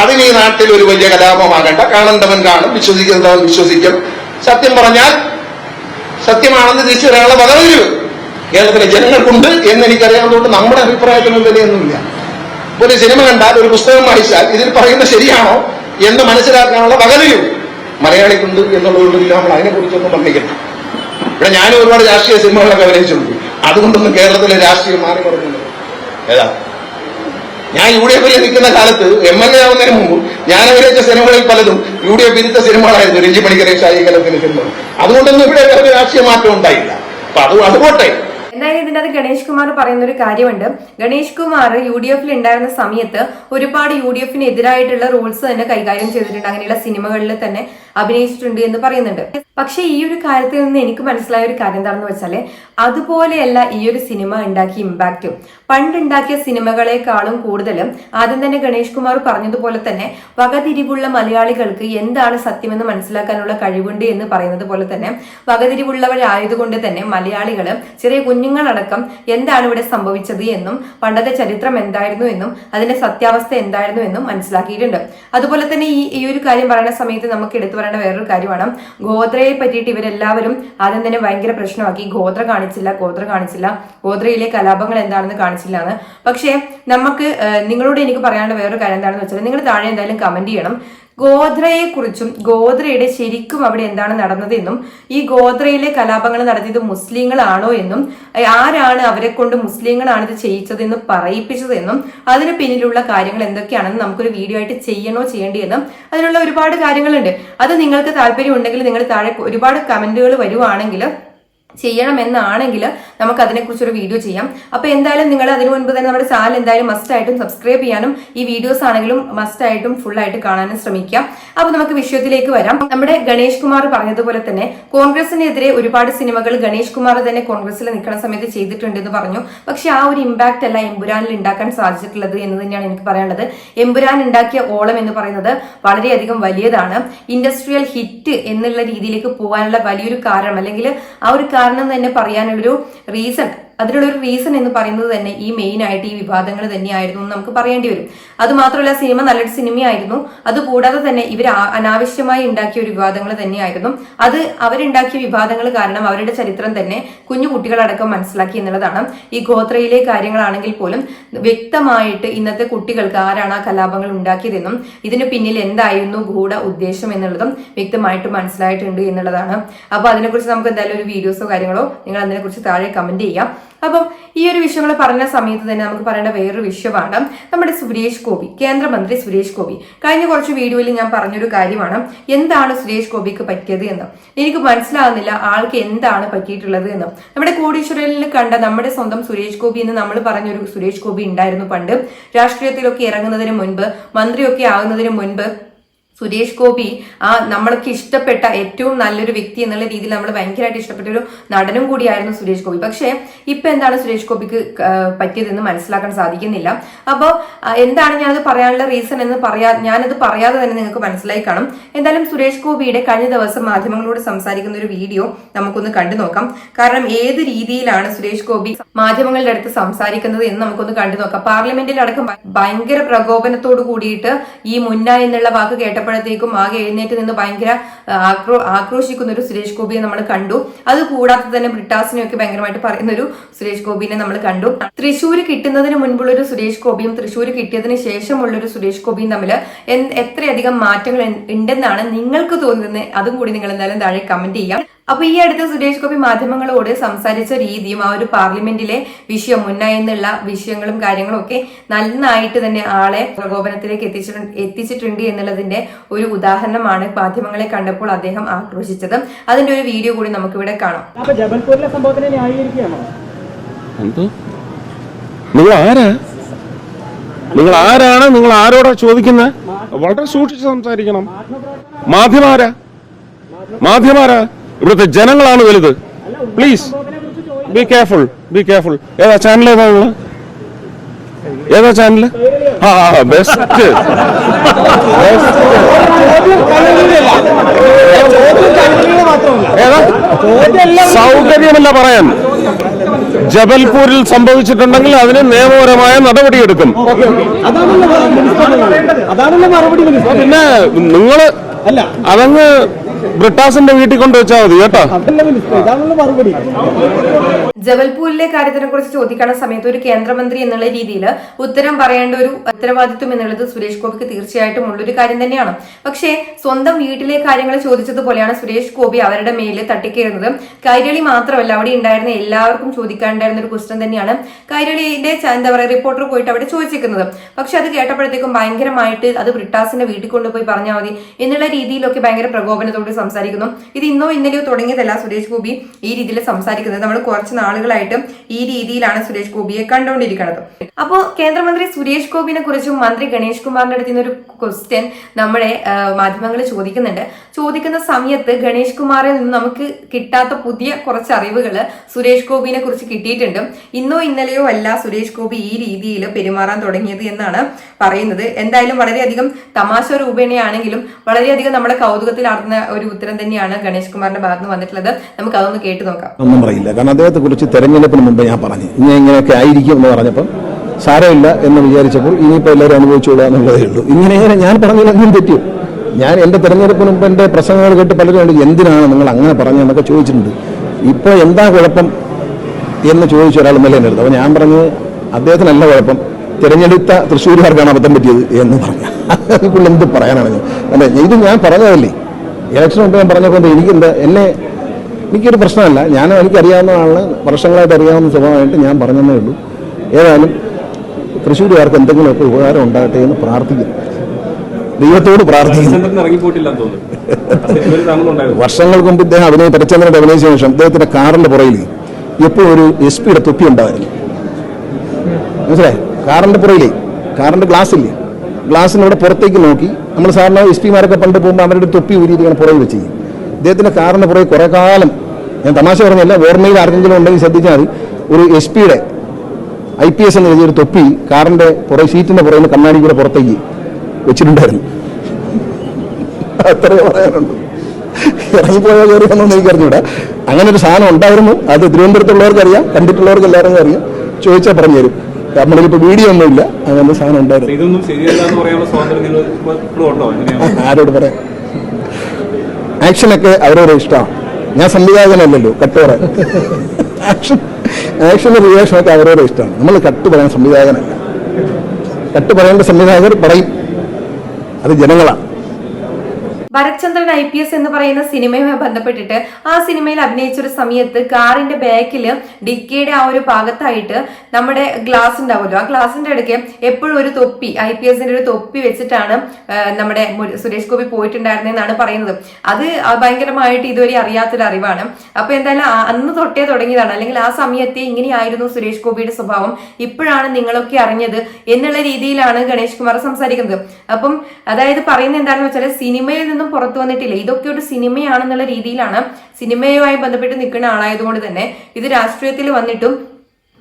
അതിന് ഈ നാട്ടിൽ ഒരു വലിയ കലാപമാകണ്ട. കാണേണ്ടവൻ കാണും വിശ്വസിക്കുന്നവൻ വിശ്വസിക്കും. സത്യം പറഞ്ഞാൽ സത്യമാണെന്ന് തിരിച്ചു വരാനുള്ള വകവരുവ് കേരളത്തിലെ ജനങ്ങൾക്കുണ്ട് എന്ന് എനിക്കറിയാവുന്നതുകൊണ്ട് നമ്മുടെ അഭിപ്രായത്തിന് വിലയൊന്നുമില്ല. ഒരു സിനിമ കണ്ടാൽ ഒരു പുസ്തകം വായിച്ചാൽ ഇതിൽ പറയുന്നത് ശരിയാണോ എന്ന് മനസ്സിലാക്കാനുള്ള വകലയും മലയാളിക്കുണ്ട് എന്നുള്ളതുകൊണ്ടില്ല നമ്മൾ അതിനെക്കുറിച്ചൊന്നും പറഞ്ഞിരിക്കണം ഇവിടെ ഞാനും ഒരുപാട് രാഷ്ട്രീയ സിനിമകളൊക്കെ അഭിനയിച്ചിട്ടുണ്ട്. അതുകൊണ്ടൊന്നും കേരളത്തിലെ രാഷ്ട്രീയം മാറി പറഞ്ഞിട്ടുണ്ട് ഏതാ? ഞാൻ യു ഡി എഫിൽ നിൽക്കുന്ന കാലത്ത് എം എൽ എ ആവുന്നതിന് മുമ്പ് ഞാൻ അഭിനയിച്ച സിനിമകളിൽ പലതും യു ഡി എഫ് വിരുദ്ധ സിനിമകളായിരുന്നു രഞ്ജി പണിക്കരെ ഷാജി കലത്തിന് സിനിമ അതുകൊണ്ടൊന്നും ഇവിടെ രാഷ്ട്രീയ മാറ്റം ഉണ്ടായില്ല. അപ്പൊ അത് അതുപോട്ടെ. എന്തായാലും ഇതിന്റെ അത് ഗണേഷ് കുമാർ പറയുന്ന ഒരു കാര്യമുണ്ട്. ഗണേഷ് കുമാർ യു ഡി എഫിൽ ഉണ്ടായിരുന്ന സമയത്ത് ഒരുപാട് യു ഡി എഫിന് എതിരായിട്ടുള്ള റൂൾസ് തന്നെ കൈകാര്യം ചെയ്തിട്ടുണ്ട്. അങ്ങനെയുള്ള സിനിമകളിൽ തന്നെ. അഭിനയിച്ചിട്ടുണ്ട് എന്ന് പറയുന്നുണ്ട്. പക്ഷെ ഈ ഒരു കാര്യത്തിൽ നിന്ന് എനിക്ക് മനസ്സിലായ ഒരു കാര്യം എന്താണെന്ന് വെച്ചാൽ അതുപോലെയല്ല ഈ ഒരു സിനിമ ഉണ്ടാക്കിയ ഇമ്പാക്റ്റും. പണ്ടുണ്ടാക്കിയ സിനിമകളെക്കാളും കൂടുതലും ആദ്യം തന്നെ ഗണേഷ് കുമാർ പറഞ്ഞതുപോലെ തന്നെ വകതിരിവുള്ള മലയാളികൾക്ക് എന്താണ് സത്യമെന്ന് മനസ്സിലാക്കാനുള്ള കഴിവുണ്ട് എന്ന് പറയുന്നത് പോലെ തന്നെ വകതിരിവുള്ളവരായതുകൊണ്ട് തന്നെ മലയാളികൾ ചെറിയ കുഞ്ഞുങ്ങളടക്കം എന്താണ് ഇവിടെ സംഭവിച്ചത് എന്നും പണ്ടത്തെ ചരിത്രം എന്തായിരുന്നു എന്നും അതിന്റെ സത്യാവസ്ഥ എന്തായിരുന്നു എന്നും മനസ്സിലാക്കിയിട്ടുണ്ട്. അതുപോലെ തന്നെ ഈ ഈ ഒരു കാര്യം പറയുന്ന സമയത്ത് നമുക്ക് എടുത്തു പറയേണ്ട വേറൊരു കാര്യമാണ്. ഗോത്രയെ പറ്റിയിട്ട് ഇവരെല്ലാവരും ആദ്യം തന്നെ ഭയങ്കര പ്രശ്നമാക്കി. ഗോത്ര കാണിച്ചില്ല ഗോത്ര കാണിച്ചില്ല. ഗോത്രയിലെ കലാപങ്ങൾ എന്താണെന്ന് കാണിച്ചില്ല എന്ന് പക്ഷേ നമുക്ക് നിങ്ങളോട് എനിക്ക് പറയാനുള്ള വേറൊരു കാര്യം എന്താണെന്ന് വെച്ചാൽ നിങ്ങൾ താഴെ എന്തായാലും കമന്റ് ചെയ്യണം. ഗോത്രയെ കുറിച്ചും ഗോത്രയുടെ ശരിക്കും അവിടെ എന്താണ് നടന്നതെന്നും ഈ ഗോത്രയിലെ കലാപങ്ങൾ നടത്തിയത് മുസ്ലിങ്ങളാണോ എന്നും ആരാണ് അവരെ കൊണ്ട് മുസ്ലിങ്ങളാണ് ഇത് ചെയ്യിച്ചതെന്ന് പറയിപ്പിച്ചതെന്നും അതിന് പിന്നിലുള്ള കാര്യങ്ങൾ എന്തൊക്കെയാണെന്ന് നമുക്കൊരു വീഡിയോ ആയിട്ട് ചെയ്യണോ ചെയ്യേണ്ടിയെന്നും അതിനുള്ള ഒരുപാട് കാര്യങ്ങളുണ്ട്. അത് നിങ്ങൾക്ക് താല്പര്യം ഉണ്ടെങ്കിൽ നിങ്ങൾ താഴെ ഒരുപാട് കമന്റുകൾ വരുവാണെങ്കിൽ ചെയ്യണമെന്നാണെങ്കിൽ നമുക്ക് അതിനെക്കുറിച്ച് ഒരു വീഡിയോ ചെയ്യാം. അപ്പൊ എന്തായാലും നിങ്ങൾ അതിനു മുൻപ് തന്നെ നമ്മുടെ ചാനൽ എന്തായാലും മസ്റ്റ് ആയിട്ടും സബ്സ്ക്രൈബ് ചെയ്യാനും ഈ വീഡിയോസ് ആണെങ്കിലും മസ്റ്റ് ആയിട്ടും ഫുൾ ആയിട്ട് കാണാനും ശ്രമിക്കാം. അപ്പൊ നമുക്ക് വിഷയത്തിലേക്ക് വരാം. നമ്മുടെ ഗണേഷ് കുമാർ പറഞ്ഞതുപോലെ തന്നെ കോൺഗ്രസിനെതിരെ ഒരുപാട് സിനിമകൾ ഗണേഷ് കുമാർ തന്നെ കോൺഗ്രസിൽ നിൽക്കുന്ന സമയത്ത് ചെയ്തിട്ടുണ്ട് എന്ന് പറഞ്ഞു. പക്ഷെ ആ ഒരു ഇമ്പാക്ട് അല്ല എമ്പുരാനിൽ ഉണ്ടാക്കാൻ സാധിച്ചിട്ടുള്ളത് എന്ന് തന്നെയാണ് എനിക്ക് പറയാനുള്ളത്. എമ്പുരാൻ ഉണ്ടാക്കിയ ഓളം എന്ന് പറയുന്നത് വളരെയധികം വലിയതാണ്. ഇൻഡസ്ട്രിയൽ ഹിറ്റ് എന്നുള്ള രീതിയിലേക്ക് പോകാനുള്ള വലിയൊരു കാരണം അല്ലെങ്കിൽ ആ ഒരു കാരണം തന്നെ പറയാനുള്ളൊരു റീസൺ അതിനുള്ള ഒരു റീസൺ എന്ന് പറയുന്നത് തന്നെ ഈ മെയിൻ ആയിട്ട് ഈ വിവാദങ്ങൾ തന്നെയായിരുന്നു എന്ന് നമുക്ക് പറയേണ്ടി വരും. അത് മാത്രമല്ല സിനിമ നല്ലൊരു സിനിമയായിരുന്നു അത് കൂടാതെ തന്നെ ഇവർ അനാവശ്യമായി ഉണ്ടാക്കിയ ഒരു വിവാദങ്ങൾ തന്നെയായിരുന്നു. അത് അവരുണ്ടാക്കിയ വിവാദങ്ങൾ കാരണം അവരുടെ ചരിത്രം തന്നെ കുഞ്ഞു കുട്ടികളടക്കം മനസ്സിലാക്കി എന്നുള്ളതാണ്. ഈ ഗോത്രയിലെ കാര്യങ്ങളാണെങ്കിൽ പോലും വ്യക്തമായിട്ട് ഇന്നത്തെ കുട്ടികൾക്ക് ആരാണ് ആ കലാപങ്ങൾ ഉണ്ടാക്കിയതെന്നും ഇതിന് പിന്നിൽ എന്തായിരുന്നു ഗൂഢ ഉദ്ദേശം എന്നുള്ളതും വ്യക്തമായിട്ട് മനസ്സിലായിട്ടുണ്ട് എന്നുള്ളതാണ്. അപ്പോൾ അതിനെക്കുറിച്ച് നമുക്ക് എന്തായാലും ഒരു വീഡിയോസോ കാര്യങ്ങളോ നിങ്ങൾ അതിനെക്കുറിച്ച് താഴെ കമന്റ് ചെയ്യാം. അപ്പം ഈ ഒരു വിഷയങ്ങൾ പറഞ്ഞ സമയത്ത് തന്നെ നമുക്ക് പറയേണ്ട വേറൊരു വിഷയമാണ് നമ്മുടെ സുരേഷ് ഗോപി കേന്ദ്രമന്ത്രി സുരേഷ് ഗോപി. കഴിഞ്ഞ കുറച്ച് വീഡിയോയിൽ ഞാൻ പറഞ്ഞൊരു കാര്യമാണ്. എന്താണ് സുരേഷ് ഗോപിക്ക് പറ്റിയത് എന്ന്. എനിക്ക് മനസ്സിലാകുന്നില്ല ആൾക്ക് എന്താണ് പറ്റിയിട്ടുള്ളത് എന്ന്. നമ്മുടെ കോടീശ്വരനിൽ കണ്ട നമ്മുടെ സ്വന്തം സുരേഷ് ഗോപി എന്ന് നമ്മൾ പറഞ്ഞൊരു സുരേഷ് ഗോപി ഉണ്ടായിരുന്നു പണ്ട്. രാഷ്ട്രീയത്തിലൊക്കെ ഇറങ്ങുന്നതിന് മുൻപ് മന്ത്രിയൊക്കെ ആകുന്നതിന് മുൻപ്. സുരേഷ് ഗോപി ആ നമ്മൾക്ക് ഇഷ്ടപ്പെട്ട ഏറ്റവും നല്ലൊരു വ്യക്തി എന്നുള്ള രീതിയിൽ നമ്മൾ ഭയങ്കരമായിട്ട് ഇഷ്ടപ്പെട്ട ഒരു നടനും കൂടിയായിരുന്നു സുരേഷ് ഗോപി. പക്ഷേ ഇപ്പൊ എന്താണ് സുരേഷ് ഗോപിക്ക് പറ്റിയതെന്ന് മനസ്സിലാക്കാൻ സാധിക്കുന്നില്ല. അപ്പോൾ എന്താണ് ഞാനത് പറയാനുള്ള റീസൺ എന്ന് പറയാ ഞാനത് പറയാതെ തന്നെ നിങ്ങൾക്ക് മനസ്സിലായി കാണും. എന്തായാലും സുരേഷ് ഗോപിയുടെ കഴിഞ്ഞ ദിവസം മാധ്യമങ്ങളോട് സംസാരിക്കുന്ന ഒരു വീഡിയോ നമുക്കൊന്ന് കണ്ടു നോക്കാം. കാരണം ഏത് രീതിയിലാണ് സുരേഷ് ഗോപി മാധ്യമങ്ങളുടെ അടുത്ത് സംസാരിക്കുന്നത് എന്ന് നമുക്കൊന്ന് കണ്ടു നോക്കാം. പാർലമെന്റിൽ അടക്കം ഭയങ്കര പ്രകോപനത്തോട് കൂടിയിട്ട് ഈ മുന്ന എന്നുള്ള വാക്ക് കേട്ടപ്പോഴത്തേക്കും ആകെ എഴുന്നേറ്റ് നിന്ന് ഭയങ്കര ആക്രോ ആക്രോശിക്കുന്ന ഒരു സുരേഷ് ഗോപിയെ നമ്മൾ കണ്ടു. അത് കൂടാതെ തന്നെ ബ്രിട്ടാസിനെയൊക്കെ ഭയങ്കരമായിട്ട് പറയുന്ന ഒരു സുരേഷ് ഗോപിനെ നമ്മൾ കണ്ടു. തൃശ്ശൂര് കിട്ടുന്നതിന് മുൻപുള്ള ഒരു സുരേഷ് ഗോപിയും തൃശ്ശൂര് കിട്ടിയതിന് ശേഷമുള്ള ഒരു സുരേഷ് ഗോപിയും തമ്മിൽ എത്രയധികം മാറ്റങ്ങൾ ഉണ്ടെന്നാണ് നിങ്ങൾക്ക് തോന്നുന്നത്. അതും കൂടി നിങ്ങൾ എന്തായാലും താഴെ കമന്റ് ചെയ്യാം. അപ്പൊ ഈ അടുത്ത് സുരേഷ് ഗോപി മാധ്യമങ്ങളോട് സംസാരിച്ച രീതിയും ആ ഒരു പാർലമെന്റിലെ വിഷയം മുന്നായി എന്നുള്ള വിഷയങ്ങളും കാര്യങ്ങളും ഒക്കെ നന്നായിട്ട് തന്നെ ആളെ പ്രകോപനത്തിലേക്ക് എത്തിച്ചിട്ടുണ്ട് എത്തിച്ചിട്ടുണ്ട് എന്നുള്ളതിന്റെ ഒരു ഉദാഹരണമാണ് മാധ്യമങ്ങളെ കണ്ടപ്പോൾ അദ്ദേഹം ആക്രോശിച്ചത്. അതിന്റെ ഒരു വീഡിയോ കൂടി നമുക്ക് ഇവിടെ കാണാം നിങ്ങൾ ആരാ? നിങ്ങൾ ആരാണ്? നിങ്ങൾ ആരോടാ ചോദിക്കുന്നത് വളരെ സൂക്ഷിച്ച് സംസാരിക്കണം. മാധ്യമാരാ മാധ്യമാരാ ഇവിടുത്തെ ജനങ്ങളാണ് വലുത്. Please be careful be careful ഏതാ ചാനൽ ഏതാ ഉള്ളത്? ഏതാ ചാനൽ ആ ബെസ്റ്റ് ഏതാ? സൗകര്യമല്ല പറയാൻ. ജബൽപൂരിൽ സംഭവിച്ചിട്ടുണ്ടെങ്കിൽ അതിന് നിയമപരമായ നടപടിയെടുക്കും. പിന്നെ നിങ്ങൾ അതങ്ങ് ബ്രിട്ടാസിന്റെ വീട്ടിൽ കൊണ്ട് വെച്ചാൽ മതി കേട്ടോ. ജബൽപൂരിലെ കാര്യത്തിനെ കുറിച്ച് ചോദിക്കുന്ന സമയത്ത് ഒരു കേന്ദ്രമന്ത്രി എന്നുള്ള രീതിയിൽ ഉത്തരം പറയേണ്ട ഒരു ഉത്തരവാദിത്വം എന്നുള്ളത് സുരേഷ് ഗോപിക്ക് തീർച്ചയായിട്ടും ഉള്ളൊരു കാര്യം തന്നെയാണ്. പക്ഷേ സ്വന്തം വീട്ടിലെ കാര്യങ്ങൾ ചോദിച്ചതുപോലെയാണ് സുരേഷ് ഗോപി അവരുടെ മേലിൽ തട്ടിക്കയറുന്നത് കൈരളി മാത്രമല്ല അവിടെ ഉണ്ടായിരുന്ന എല്ലാവർക്കും ചോദിക്കാനുണ്ടായിരുന്ന ഒരു ക്വസ്റ്റ്യൻ തന്നെയാണ് കൈരളിയുടെ എന്താ പറയുക റിപ്പോർട്ടർ പോയിട്ട് അവിടെ ചോദിച്ചിരിക്കുന്നത്. പക്ഷെ അത് കേട്ടപ്പോഴത്തേക്കും ഭയങ്കരമായിട്ട് അത് ബ്രിട്ടാസിന്റെ വീട്ടിൽ കൊണ്ടുപോയി പറഞ്ഞാൽ മതി എന്നുള്ള രീതിയിലൊക്കെ ഭയങ്കര പ്രകോപനത്തോട് സംസാരിക്കുന്നു. ഇത് ഇന്നോ ഇന്നലെയോ തുടങ്ങിയതല്ല സുരേഷ് ഗോപി ഈ രീതിയിൽ സംസാരിക്കുന്നത്. നമ്മൾ കുറച്ച് നാളുകളായിട്ട് ഈ രീതിയിലാണ് സുരേഷ് ഗോപിയെ കണ്ടുകൊണ്ടിരിക്കുന്നത്. അപ്പോൾ കേന്ദ്രമന്ത്രി സുരേഷ് ഗോപിനെ കുറിച്ചും മന്ത്രി ഗണേഷ് കുമാറിന്റെ അടുത്ത് ഒരു ക്വസ്റ്റ്യൻ നമ്മുടെ മാധ്യമങ്ങൾ ചോദിക്കുന്നുണ്ട്. ചോദിക്കുന്ന സമയത്ത് ഗണേഷ് കുമാറിൽ നിന്ന് നമുക്ക് കിട്ടാത്ത പുതിയ കുറച്ച് അറിവുകൾ സുരേഷ് ഗോപിനെ കുറിച്ച് കിട്ടിയിട്ടുണ്ട്. ഇന്നോ ഇന്നലെയോ അല്ല സുരേഷ് ഗോപി ഈ രീതിയിൽ പെരുമാറാൻ തുടങ്ങിയത് എന്നാണ് പറയുന്നത്. എന്തായാലും വളരെയധികം തമാശ രൂപേണയാണെങ്കിലും വളരെയധികം നമ്മുടെ കൗതുകത്തിലാർന്ന ഒരു ഉത്തരം തന്നെയാണ് ഗണേഷ് കുമാറിന്റെ ഭാഗത്ത് നിന്ന് വന്നിട്ടുള്ളത്. നമുക്ക് അതൊന്ന് കേട്ട് നോക്കാം. ഒന്നും പറയില്ല. കാരണം അദ്ദേഹത്തെ കുറിച്ച് തെരഞ്ഞെടുപ്പിന് മുമ്പ് ഞാൻ പറഞ്ഞു. ഇനി ഇങ്ങനെയൊക്കെ ആയിരിക്കും എന്ന് പറഞ്ഞപ്പം സാരമില്ല എന്ന് വിചാരിച്ചപ്പോൾ ഇനിയിപ്പോൾ എല്ലാവരും അനുഭവിച്ചോളുക എന്നുള്ളതേ ഉള്ളൂ. ഇങ്ങനെ ഇങ്ങനെ ഞാൻ പറഞ്ഞതിലൊന്നും തെറ്റു. ഞാൻ എന്റെ തെരഞ്ഞെടുപ്പിന് മുമ്പ് എന്റെ പ്രസംഗങ്ങൾ കേട്ട് പലരും ഉണ്ട് എന്തിനാണ് നിങ്ങൾ അങ്ങനെ പറഞ്ഞതെന്നൊക്കെ ചോദിച്ചിട്ടുണ്ട്. ഇപ്പോൾ എന്താ കുഴപ്പം എന്ന് ചോദിച്ച ഒരാൾ ഇന്നലെ അടുത്ത്. അപ്പോൾ ഞാൻ പറഞ്ഞത് അദ്ദേഹത്തിനല്ല കുഴപ്പം. തിരഞ്ഞെടുത്ത തൃശ്ശൂരുകാർക്കാണ് അബദ്ധം പറ്റിയത് എന്ന് പറഞ്ഞു. അതിൽ എന്ത് പറയാനാണ്? ഞാൻ അല്ലെ ഇത് ഞാൻ പറഞ്ഞതല്ലേ? ഇലക്ഷൻ മുമ്പ് ഞാൻ പറഞ്ഞപ്പോൾ എനിക്കെന്താ എന്നെ എനിക്കൊരു പ്രശ്നമല്ല. ഞാൻ എനിക്കറിയാവുന്ന ആളിന് വർഷങ്ങളായിട്ട് അറിയാവുന്ന സ്വഭാവമായിട്ട് ഞാൻ പറഞ്ഞതേ ഉള്ളൂ. ഏതായാലും തൃശ്ശൂരുകാർക്ക് എന്തെങ്കിലുമൊക്കെ ഉപകാരം ഉണ്ടാകട്ടെ എന്ന് പ്രാർത്ഥിക്കുന്നു. ദൈവത്തോട് പ്രാർത്ഥിക്കുന്നു. വർഷങ്ങൾക്ക് മുമ്പ് ഇദ്ദേഹം അഭിനയ പരച്ചന്ദ്രന്റെ അഭിനയിച്ച ശേഷം അദ്ദേഹത്തിന്റെ കാറിന്റെ പുറയിൽ എപ്പോഴും ഒരു എസ് പിയുടെ തൊപ്പി ഉണ്ടായിരുന്നു. മനസ്സിലായി? കാറിന്റെ പുറയിലേ കാറിന്റെ ഗ്ലാസ് ഇല്ലേ? ഗ്ലാസ്സിനൂടെ പുറത്തേക്ക് നോക്കി. നമ്മൾ സാറിന് എസ് പിമാരൊക്കെ പണ്ട് പോകുമ്പോൾ അവരുടെ തൊപ്പി ഊരി ഇങ്ങനെ പുറകിൽ വെച്ച് ഇദ്ദേഹത്തിന്റെ കാറിന് പുറകെ കുറേ കാലം ഞാൻ തമാശ പറഞ്ഞല്ല ഓർമ്മയിൽ ആർക്കെങ്കിലും ഉണ്ടെങ്കിൽ ശ്രദ്ധിച്ചാൽ മതി. ഒരു എസ് പിയുടെ ഐ പി എസ് എന്ന് എഴുതിയ ഒരു തൊപ്പി കാറിന്റെ പുറകെ സീറ്റിന്റെ പുറകിൽ കണ്ണാടി കൂടെ പുറത്തേക്ക് വെച്ചിട്ടുണ്ടായിരുന്നു. അത്രേ പറയാനുണ്ട് ഇറങ്ങിപ്പോയാൽ കയറി എനിക്ക് അങ്ങനെ ഒരു സാധനം ഉണ്ടായിരുന്നു. അത് തിരുവനന്തപുരത്തുള്ളവർക്ക് അറിയാം കണ്ടിട്ടുള്ളവർക്ക് എല്ലാവർക്കും അറിയാം. ചോദിച്ചാൽ പറഞ്ഞു തരും. നമ്മളിൽ ഇപ്പോൾ വീഡിയോ ഒന്നുമില്ല. അങ്ങനെ അങ്ങനത്തെ സാധനം ഉണ്ടായിരുന്നു. ആരോട് പറയാം? ആക്ഷനൊക്കെ അവരോട് ഇഷ്ടമാണ്. ഞാൻ സംവിധായകനല്ലല്ലോ കട്ട് ആക്ഷൻ ആക്ഷൻ ആക്ഷനും റിയാക്ഷനൊക്കെ അവരോട് ഇഷ്ടമാണ്. നമ്മൾ കട്ട് പറയാൻ സംവിധായകനല്ല. കട്ട് പറയേണ്ട സംവിധായകർ പറയും. അത് ജനങ്ങളാണ്. ഭരത്ചന്ദ്രൻ ഐ പി എസ് എന്ന് പറയുന്ന സിനിമയുമായി ബന്ധപ്പെട്ടിട്ട് ആ സിനിമയിൽ അഭിനയിച്ച ഒരു സമയത്ത് കാറിന്റെ ബാക്കിൽ ഡിക്കിയുടെ ആ ഒരു ഭാഗത്തായിട്ട് നമ്മുടെ ഗ്ലാസ് ഉണ്ടാവുമല്ലോ. ആ ഗ്ലാസിന്റെ അടുക്ക് എപ്പോഴും ഒരു തൊപ്പി ഐ പി എസിന്റെ ഒരു തൊപ്പി വെച്ചിട്ടാണ് നമ്മുടെ സുരേഷ് ഗോപി പോയിട്ടുണ്ടായിരുന്നെന്നാണ് പറയുന്നത്. അത് ഭയങ്കരമായിട്ട് ഇതുവരെ അറിയാത്തൊരു അറിവാണ്. അപ്പൊ എന്തായാലും അന്ന് തൊട്ടേ തുടങ്ങിയതാണ്. അല്ലെങ്കിൽ ആ സമയത്തെ ഇങ്ങനെയായിരുന്നു സുരേഷ് ഗോപിയുടെ സ്വഭാവം. ഇപ്പോഴാണ് നിങ്ങളൊക്കെ അറിഞ്ഞത് എന്നുള്ള രീതിയിലാണ് ഗണേഷ് കുമാർ സംസാരിക്കുന്നത്. അപ്പം അതായത് പറയുന്നത് എന്താണെന്ന് വെച്ചാൽ സിനിമയിൽ നിന്നും പുറത്തു വന്നിട്ടില്ല. ഇതൊക്കെ ഒരു സിനിമയാണെന്നുള്ള രീതിയിലാണ് സിനിമയുമായി ബന്ധപ്പെട്ട് നിൽക്കുന്ന ആളായതുകൊണ്ട് തന്നെ ഇത് രാഷ്ട്രീയത്തിൽ വന്നിട്ടും